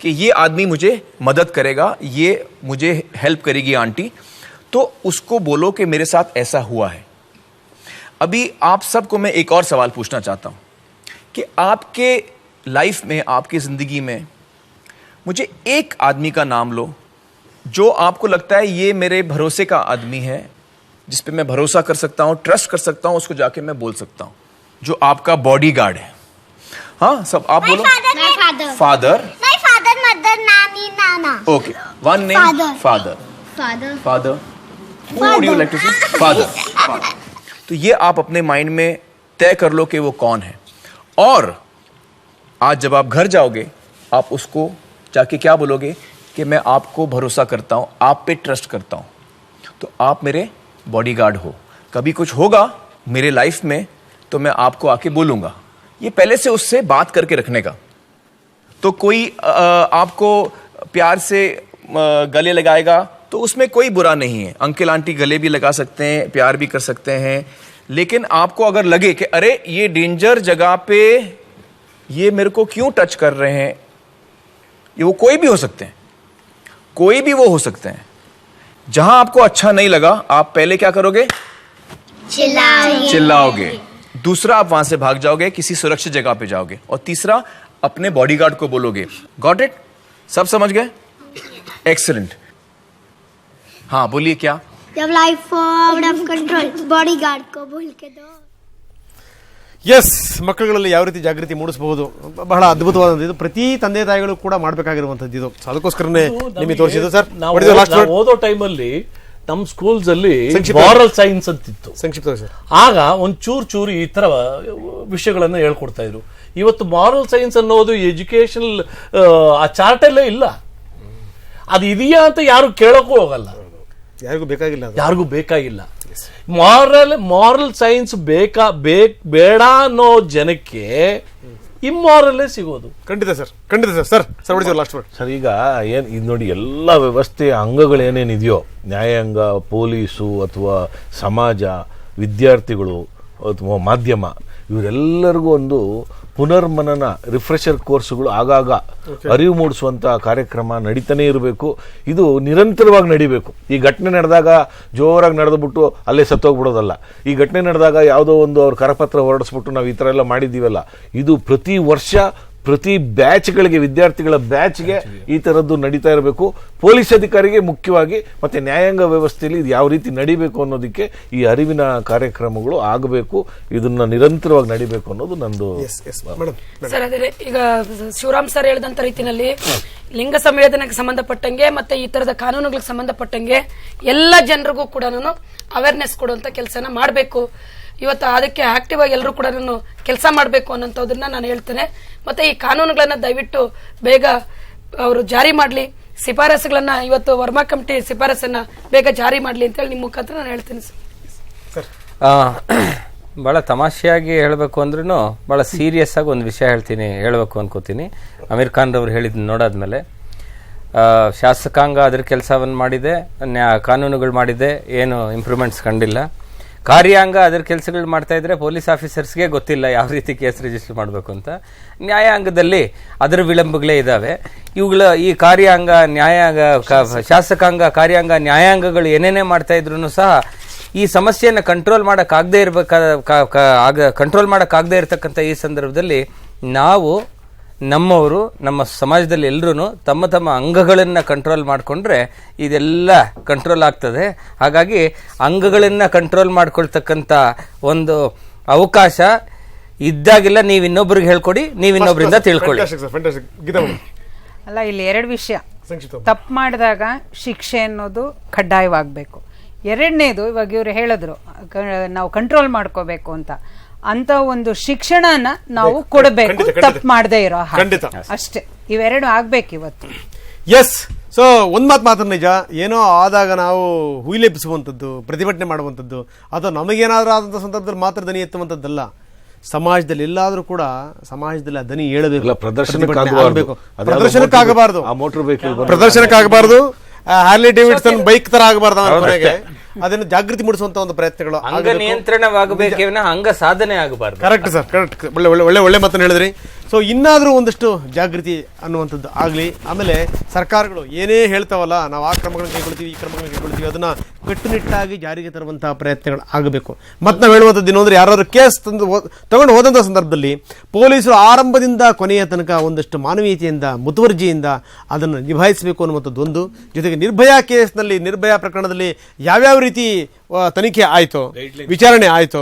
कि ये आदमी मुझे मदद करेगा ये मुझे हेल्प करेगी आंटी तो उसको बोलो कि मेरे साथ ऐसा हुआ है। अभी आप सबको मैं एक और सवाल पूछना चाहता हूँ कि आपके लाइफ में आपकी ज़िंदगी में मुझे एक आदमी का नाम लो जो आपको लगता है ये मेरे भरोसे का आदमी है जिस पे मैं भरोसा कर सकता हूँ ट्रस्ट कर सकता हूँ उसको जाके मैं बोल सकता हूँ जो आपका बॉडी गार्ड है। हाँ सब आप बोलो। फादर फादर फादर मदर नानी नाना। Okay one name Father. Father father father would you like to say father तो ये आप अपने माइंड में तय कर लो कि वो कौन है। और आज जब आप घर जाओगे आप उसको जाके क्या बोलोगे? कि मैं आपको भरोसा करता हूँ आप पे ट्रस्ट करता हूँ। तो आप मेरे बॉडीगार्ड हो। कभी कुछ होगा मेरे लाइफ में तो मैं आपको आके बोलूँगा। ये पहले से उससे बात करके रखने का। तो कोई अ, आपको प्यार से गले लगाएगा तो उसमें कोई बुरा नहीं है। अंकल आंटी गले भी लगा सकते हैं प्यार भी कर सकते हैं। लेकिन आपको अगर लगे कि अरे ये डेंजर जगह पे ये मेरे को क्यों टच कर रहे हैं? ये वो कोई भी हो सकते हैं। कोई भी वो हो सकते हैं। जहाँ आपको अच्छा नहीं लगा आप पहले क्या करोगे? चिल्लाओगे। चिल्लाओगे। दूसरा आप वहाँ से भाग जाओगे किसी सुरक्षित जगह पे जाओगे। और तीसरा अपने बॉडीगार्ड को बोलोगे गॉट इट सब समझ गए? एक्सलेंट हाँ बोलिए क्या जब life out of control bodyguard को बोल के दो ಎಸ್ ಮಕ್ಕಳುಗಳಲ್ಲಿ ಯಾವ ರೀತಿ ಜಾಗೃತಿ ಮೂಡಿಸಬಹುದು ಬಹಳ ಅದ್ಭುತವಾದಂಥ ಇದು ಪ್ರತಿ ತಂದೆ ತಾಯಿಗಳು ಕೂಡ ಮಾಡಬೇಕಾಗಿರುವಂಥದ್ದು ಇದು ಸೊ ಅದಕ್ಕೋಸ್ಕರನೇ ನಿಮಗೆ ತೋರಿಸಿದ್ದು ಸರ್ ನಾವು ಲಾಸ್ಟ್ ನಾವು ಓದೋ ಟೈಮಲ್ಲಿ ನಮ್ಮ ಸ್ಕೂಲ್ಸ್ ಅಲ್ಲಿ ಸಂಕ್ಷಿಪ್ತ- ಮಾರಲ್ ಸೈನ್ಸ್ ಅಂತಿತ್ತು ಸಂಕ್ಷಿಪ್ತ ಸರ್ ಆಗ ಒಂದ್ ಚೂರು ಚೂರು ಈ ತರ ವಿಷಯಗಳನ್ನ ಹೇಳ್ಕೊಡ್ತಾ ಇದ್ರು ಇವತ್ತು ಮಾರಲ್ ಸೈನ್ಸ್ ಅನ್ನೋದು ಎಜುಕೇಶನಲ್ ಆ ಚಾರ್ಟಲ್ಲೇ ಇಲ್ಲ ಅದು ಇದೆಯಾ ಅಂತ ಯಾರು ಕೇಳಕ್ಕೂ ಹೋಗಲ್ಲ ಯಾರಿಗೂ ಬೇಕಾಗಿಲ್ಲ ಯಾರಿಗೂ ಬೇಕಾಗಿಲ್ಲ. ಮಾರಲ್ ಮಾರಲ್ ಸೈನ್ಸ್ ಬೇಕಾ ಬೇಕ್ ಬೇಡ ಅನ್ನೋ ಜನಕ್ಕೆ ಇಮ್ಮಾರಲ್ಲೇ ಸಿಗೋದು. ಖಂಡಿತ ಸರ್ ಖಂಡಿತ sir sir sir last word sir ಈಗ ಏನ್ ಇದು ನೋಡಿ ಎಲ್ಲ ವ್ಯವಸ್ಥೆಯ ಅಂಗಗಳೇನೇನಿದೆಯೋ ನ್ಯಾಯಾಂಗ ಪೊಲೀಸು ಅಥವಾ ಸಮಾಜ ವಿದ್ಯಾರ್ಥಿಗಳು ಅಥವಾ ಮಾಧ್ಯಮ ಇವರೆಲ್ಲರಿಗೂ ಒಂದು ಪುನರ್ಮನನ ರಿಫ್ರೆಷರ್ ಕೋರ್ಸ್ಗಳು ಆಗಾಗ ಅರಿವು ಮೂಡಿಸುವಂಥ ಕಾರ್ಯಕ್ರಮ ನಡೀತಾನೇ ಇರಬೇಕು. ಇದು ನಿರಂತರವಾಗಿ ನಡಿಬೇಕು. ಈ ಘಟನೆ ನಡೆದಾಗ ಜೋರಾಗಿ ನಡೆದ್ಬಿಟ್ಟು ಅಲ್ಲೇ ಸತ್ತೋಗ್ಬಿಡೋದಲ್ಲ. ಈ ಘಟನೆ ನಡೆದಾಗ ಯಾವುದೋ ಒಂದು ಅವ್ರ ಕರಪತ್ರ ಹೊರಡಿಸ್ಬಿಟ್ಟು ನಾವು ಈ ಥರ ಎಲ್ಲ ಮಾಡಿದ್ದೀವಲ್ಲ. ಇದು ಪ್ರತಿ ವರ್ಷ ಪ್ರತಿ ಬ್ಯಾಚ್ಗಳಿಗೆ ವಿದ್ಯಾರ್ಥಿಗಳ ಬ್ಯಾಚ್ಗೆ ಈ ಥರದ್ದು ನಡೀತಾ ಇರಬೇಕು. ಪೊಲೀಸ್ ಅಧಿಕಾರಿಗೆ ಮುಖ್ಯವಾಗಿ ಮತ್ತೆ ನ್ಯಾಯಾಂಗ ವ್ಯವಸ್ಥೆಯಲ್ಲಿ ಇದು ಯಾವ ರೀತಿ ನಡಿಬೇಕು ಅನ್ನೋದಕ್ಕೆ ಈ ಅರಿವಿನ ಕಾರ್ಯಕ್ರಮಗಳು ಆಗಬೇಕು. ಇದನ್ನ ನಿರಂತರವಾಗಿ ನಡಿಬೇಕು ಅನ್ನೋದು ನಂದು ಎಸ್ ಎಸ್ ಮೇಡಮ್ ಸರ್ ಅದೇ ಈಗ ಶಿವರಾಮ್ ಸರ್ ಹೇಳಿದಂಥ ರೀತಿಯಲ್ಲಿ ಲಿಂಗ ಸಂವೇದನೆಗೆ ಸಂಬಂಧಪಟ್ಟಂಗೆ ಮತ್ತೆ ಈ ತರದ ಕಾನೂನುಗಳಿಗೆ ಸಂಬಂಧಪಟ್ಟಂಗೆ ಎಲ್ಲ ಜನರಿಗೂ ಕೂಡ ಅವೇರ್ನೆಸ್ ಕೊಡುವಂತ ಕೆಲಸನ ಮಾಡಬೇಕು. ಇವತ್ತು ಅದಕ್ಕೆ ಆಕ್ಟಿವ್ ಆಗಿ ಎಲ್ಲರೂ ಕೂಡ ನಾನು ಕೆಲಸ ಮಾಡಬೇಕು ಅನ್ನೋಂಥದ್ದನ್ನ ನಾನು ಹೇಳ್ತೇನೆ. ಮತ್ತೆ ಈ ಕಾನೂನುಗಳನ್ನ ದಯವಿಟ್ಟು ಬೇಗ ಅವರು ಜಾರಿ ಮಾಡಲಿ. ಶಿಫಾರಸುಗಳನ್ನ ಇವತ್ತು ವರ್ಮಾ ಕಮಿಟಿ ಶಿಫಾರಸನ್ನ ಬೇಗ ಜಾರಿ ಮಾಡಲಿ ಅಂತ ಹೇಳಿ ನಿಮ್ಮ ಮುಖಾಂತರ ನಾನು ಹೇಳ್ತೇನೆ ಸರ್. ಆ, [CLEARS THROAT] ಭಾಳ ತಮಾಷೆಯಾಗಿ ಹೇಳಬೇಕು ಅಂದ್ರೂ ಭಾಳ ಸೀರಿಯಸ್ ಆಗಿ ಒಂದು ವಿಷಯ ಹೇಳ್ತೀನಿ ಹೇಳಬೇಕು ಅನ್ಕೋತೀನಿ. ಅಮೀರ್ ಖಾನ್ ರವ್ರು ಹೇಳಿದ್ ನೋಡಾದ್ಮೇಲೆ. ಆ, ಶಾಸಕಾಂಗ ಅದ್ರ ಕೆಲಸವನ್ನು ಮಾಡಿದೆ ನ್ಯಾ ಕಾನೂನುಗಳು ಮಾಡಿದೆ ಏನು ಇಂಪ್ರೂವ್ಮೆಂಟ್ಸ್ ಕಂಡಿಲ್ಲ. ಕಾರ್ಯಾಂಗ ಅದರ ಕೆಲಸಗಳು ಮಾಡ್ತಾ ಇದ್ರೆ ಪೊಲೀಸ್ ಆಫೀಸರ್ಸ್ಗೆ ಗೊತ್ತಿಲ್ಲ ಯಾವ ರೀತಿ ಕೇಸ್ ರಿಜಿಸ್ಟರ್ ಮಾಡಬೇಕು ಅಂತ. ನ್ಯಾಯಾಂಗದಲ್ಲಿ ಅದರ ವಿಳಂಬಗಳೇ ಇದ್ದಾವೆ ಇವುಗಳ ಈ ಕಾರ್ಯಾಂಗ, ನ್ಯಾಯಾಂಗ ಶಾಸಕಾಂಗ, ಕಾರ್ಯಾಂಗ, ನ್ಯಾಯಾಂಗಗಳು ಏನೇನೇ ಮಾಡ್ತಾ ಇದ್ರು ಸಹ ಈ ಸಮಸ್ಯೆಯನ್ನು ಕಂಟ್ರೋಲ್ ಮಾಡೋಕ್ಕಾಗದೇ ಇರಬೇಕಾದ ಕಂಟ್ರೋಲ್ ಮಾಡೋಕ್ಕಾಗದೇ ಇರತಕ್ಕಂಥ ಈ ಸಂದರ್ಭದಲ್ಲಿ ನಾವು ನಮ್ಮವರು ನಮ್ಮ ಸಮಾಜದಲ್ಲಿ ಎಲ್ಲರೂ ತಮ್ಮ ತಮ್ಮ ಅಂಗಗಳನ್ನು ಕಂಟ್ರೋಲ್ ಮಾಡಿಕೊಂಡ್ರೆ ಇದೆಲ್ಲ ಕಂಟ್ರೋಲ್ ಆಗ್ತದೆ. ಹಾಗಾಗಿ ಅಂಗಗಳನ್ನು ಕಂಟ್ರೋಲ್ ಮಾಡ್ಕೊಳ್ತಕ್ಕಂಥ ಒಂದು ಅವಕಾಶ ಇದ್ದಾಗೆಲ್ಲ ನೀವು ಇನ್ನೊಬ್ರಿಗೆ ಹೇಳ್ಕೊಡಿ ನೀವು ಇನ್ನೊಬ್ಬರಿಂದ ತಿಳ್ಕೊಳ್ಳಿ. ಅಲ್ಲ ಇಲ್ಲಿ ಎರಡು ವಿಷಯ. ತಪ್ಪು ಮಾಡಿದಾಗ ಶಿಕ್ಷೆ ಅನ್ನೋದು ಕಡ್ಡಾಯವಾಗಬೇಕು. ಎರಡನೇದು ಇವಾಗ ಇವರು ಹೇಳಿದ್ರು ನಾವು ಕಂಟ್ರೋಲ್ ಮಾಡ್ಕೋಬೇಕು ಅಂತ. ಅಂತ ಒಂದು ಶಿಕ್ಷಣನ ನಾವು ಕೊಡಬೇಕು ಖಂಡಿತ, ಖಂಡಿತ. ತಪ್ಪು ಮಾಡದೇ ಇರೋ ಹಾಗೆ. ಖಂಡಿತ. ಅಷ್ಟೇ. ಇವೆರಡು ಆಗ್ಬೇಕು ಇವತ್ತು. ಎಸ್ ಸೊ ಒಂದ್ ಮಾತು ಮಾತ್ರ ನಿಜ. ಏನೋ ಆದಾಗ ನಾವು ಹುಯಿಲೆಬ್ಬಿಸುವಂಥದ್ದು ಪ್ರತಿಭಟನೆ ಮಾಡುವಂಥದ್ದು ಅಥವಾ ನಮಗೇನಾದರೂ ಆದಂಥ ಸಂದರ್ಭದಲ್ಲಿ ಮಾತ್ರ ದನಿ ಎತ್ತುವಂಥದ್ದಲ್ಲ. ಸಮಾಜದಲ್ಲಿ ಎಲ್ಲಾದ್ರೂ ಕೂಡ ಸಮಾಜದಲ್ಲಿ ಆ ದನಿ ಹೇಳಬೇಕು ಇಲ್ಲ, ಪ್ರದರ್ಶನಕ್ಕೆ ಪ್ರತಿಭಟನೆ ಆಗಬಾರ್ದು. ಆಗ್ಬೇಕು. ಅದ್ಯಾವುದೋ ಪ್ರದರ್ಶನಕ್ಕಾಗಬಾರ್ದು. ಆ motor vehicle ಬಂದು- ಪ್ರದರ್ಶನಕ್ಕಾಗಬಾರ್ದು. ಹಾರ್ಲಿ ಡೇವಿಡ್ಸನ್ ಬೈಕ್ ತರ ಆಗಬಾರ್ದು ಅಂತ [LAUGHS] ಅದನ್ನು ಜಾಗೃತಿ ಮೂಡಿಸುವಂತ ಒಂದು ಪ್ರಯತ್ನಗಳು ಅಂಗ. ನಿಯಂತ್ರಣವಾಗಬೇಕೇನ ಅಂಗ ಸಾಧನೆ ಆಗಬಾರ್ದು. ಕರೆಕ್ಟ್ ಸರ್ ಕರೆಕ್ಟ್ ಒಳ್ಳೆ ಒಳ್ಳೆ ಒಳ್ಳೆ ಒಳ್ಳೆ ಮಾತನ್ನು ಹೇಳಿದ್ರಿ. ಸೊ ಇನ್ನಾದರೂ ಒಂದಷ್ಟು ಜಾಗೃತಿ ಅನ್ನುವಂಥದ್ದು ಆಗಲಿ. ಆಮೇಲೆ ಸರ್ಕಾರಗಳು ಏನೇ ಹೇಳ್ತಾವಲ್ಲ ನಾವು ಆ ಕ್ರಮಗಳನ್ನು ಕೈಗೊಳ್ತೀವಿ ಈ ಕ್ರಮಗಳನ್ನು ಕೈಗೊಳ್ತೀವಿ ಅದನ್ನ ಕಟ್ಟುನಿಟ್ಟಾಗಿ ಜಾರಿಗೆ ತರುವಂತಹ ಪ್ರಯತ್ನಗಳು ಆಗಬೇಕು. ಮತ್ತೆ ನಾವು ಹೇಳುವಂಥದ್ದು ಏನು ಅಂದರೆ ಯಾರಾದ್ರು ಕೇಸ್ ತಂದು ತಗೊಂಡು ಹೋದಂಥ ಸಂದರ್ಭದಲ್ಲಿ ಪೊಲೀಸರು ಆರಂಭದಿಂದ ಕೊನೆಯ ತನಕ ಒಂದಷ್ಟು ಮಾನವೀಯತೆಯಿಂದ ಮುತುವರ್ಜಿಯಿಂದ ಅದನ್ನು ನಿಭಾಯಿಸಬೇಕು ಅನ್ನುವಂಥದ್ದು ಒಂದು. ಜೊತೆಗೆ ನಿರ್ಭಯ ಕೇಸ್ನಲ್ಲಿ ನಿರ್ಭಯ ಪ್ರಕರಣದಲ್ಲಿ ಯಾವ್ಯಾವ ರೀತಿ ತನಿಖೆ ಆಯಿತು ವಿಚಾರಣೆ ಆಯಿತು.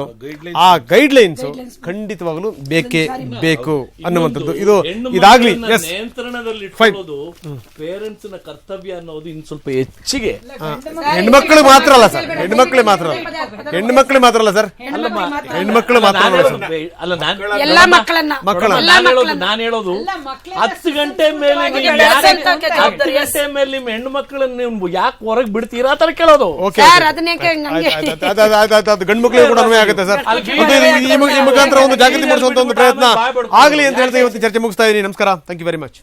ಆ ಗೈಡ್ ಲೈನ್ಸ್ ಖಂಡಿತವಾಗಲೂ ಬೇಕೇ ಬೇಕು ಅನ್ನುವಂಥದ್ದು. ಇದು ಇದಾಗ್ಲಿ ಪೇರೆಂಟ್ಸ್ನ ಕರ್ತವ್ಯ ಅನ್ನೋದು ಇನ್ ಸ್ವಲ್ಪ ಹೆಚ್ಚಿಗೆ. ಹೆಣ್ಮಕ್ಳು ಮಾತ್ರ ಅಲ್ಲ ಸರ್ ಹೆಣ್ಮಕ್ಳು ಮಾತ್ರ ಅಲ್ಲ. ಹೆಣ್ಮಕ್ಳು ಮಾತ್ರ ಅಲ್ಲ ಸರ್ ಹೆಣ್ಮಕ್ಳು ಮಾತ್ರ ನಾನ್ ಅಲ್ಲ ನಾನ್ ಎಲ್ಲಾ ಮಕ್ಕಳನ್ನ. ಮಕ್ಕಳನ್ನ. ಎಲ್ಲಾ ಹೇಳೋದು ಮಕ್ಕಳನ್ನ. ನಾನು ಹೇಳೋದು ಹತ್ತು ಗಂಟೆ ಮೇಲೆ ಹತ್ತು. ಗಂಟೆ ಮೇಲೆ ನಿಮ್ಮ ಹೆಣ್ಮಕ್ಳನ್ನ ಮಕ್ಕಳನ್ನ ನೀವು ಯಾಕೆ ಹೊರಗೆ ಬಿಡ್ತೀರಾ ತರ ಕೇಳೋದು. ಓಕೆ ಸರ್ ಅದನ್ನ ಯಾಕೆ ಅದು ಗಂಡು ಮಕ್ಕಳಿಗೂ ಕೂಡ ಅನ್ವಯ ಆಗುತ್ತೆ ಸರ್. ಈ ಮುಖಾಂತರ ಒಂದು ಜಾಗೃತಿ ಮೂಡಿಸುವಂತ ಒಂದು ಪ್ರಯತ್ನ ಆಗಲಿ ಅಂತ ಹೇಳ್ತಾ ಇವತ್ತು ಚರ್ಚೆ ಮುಗಿಸ್ತಾ ಇದ್ದೀನಿ ನಮಸ್ಕಾರ. Thank you very much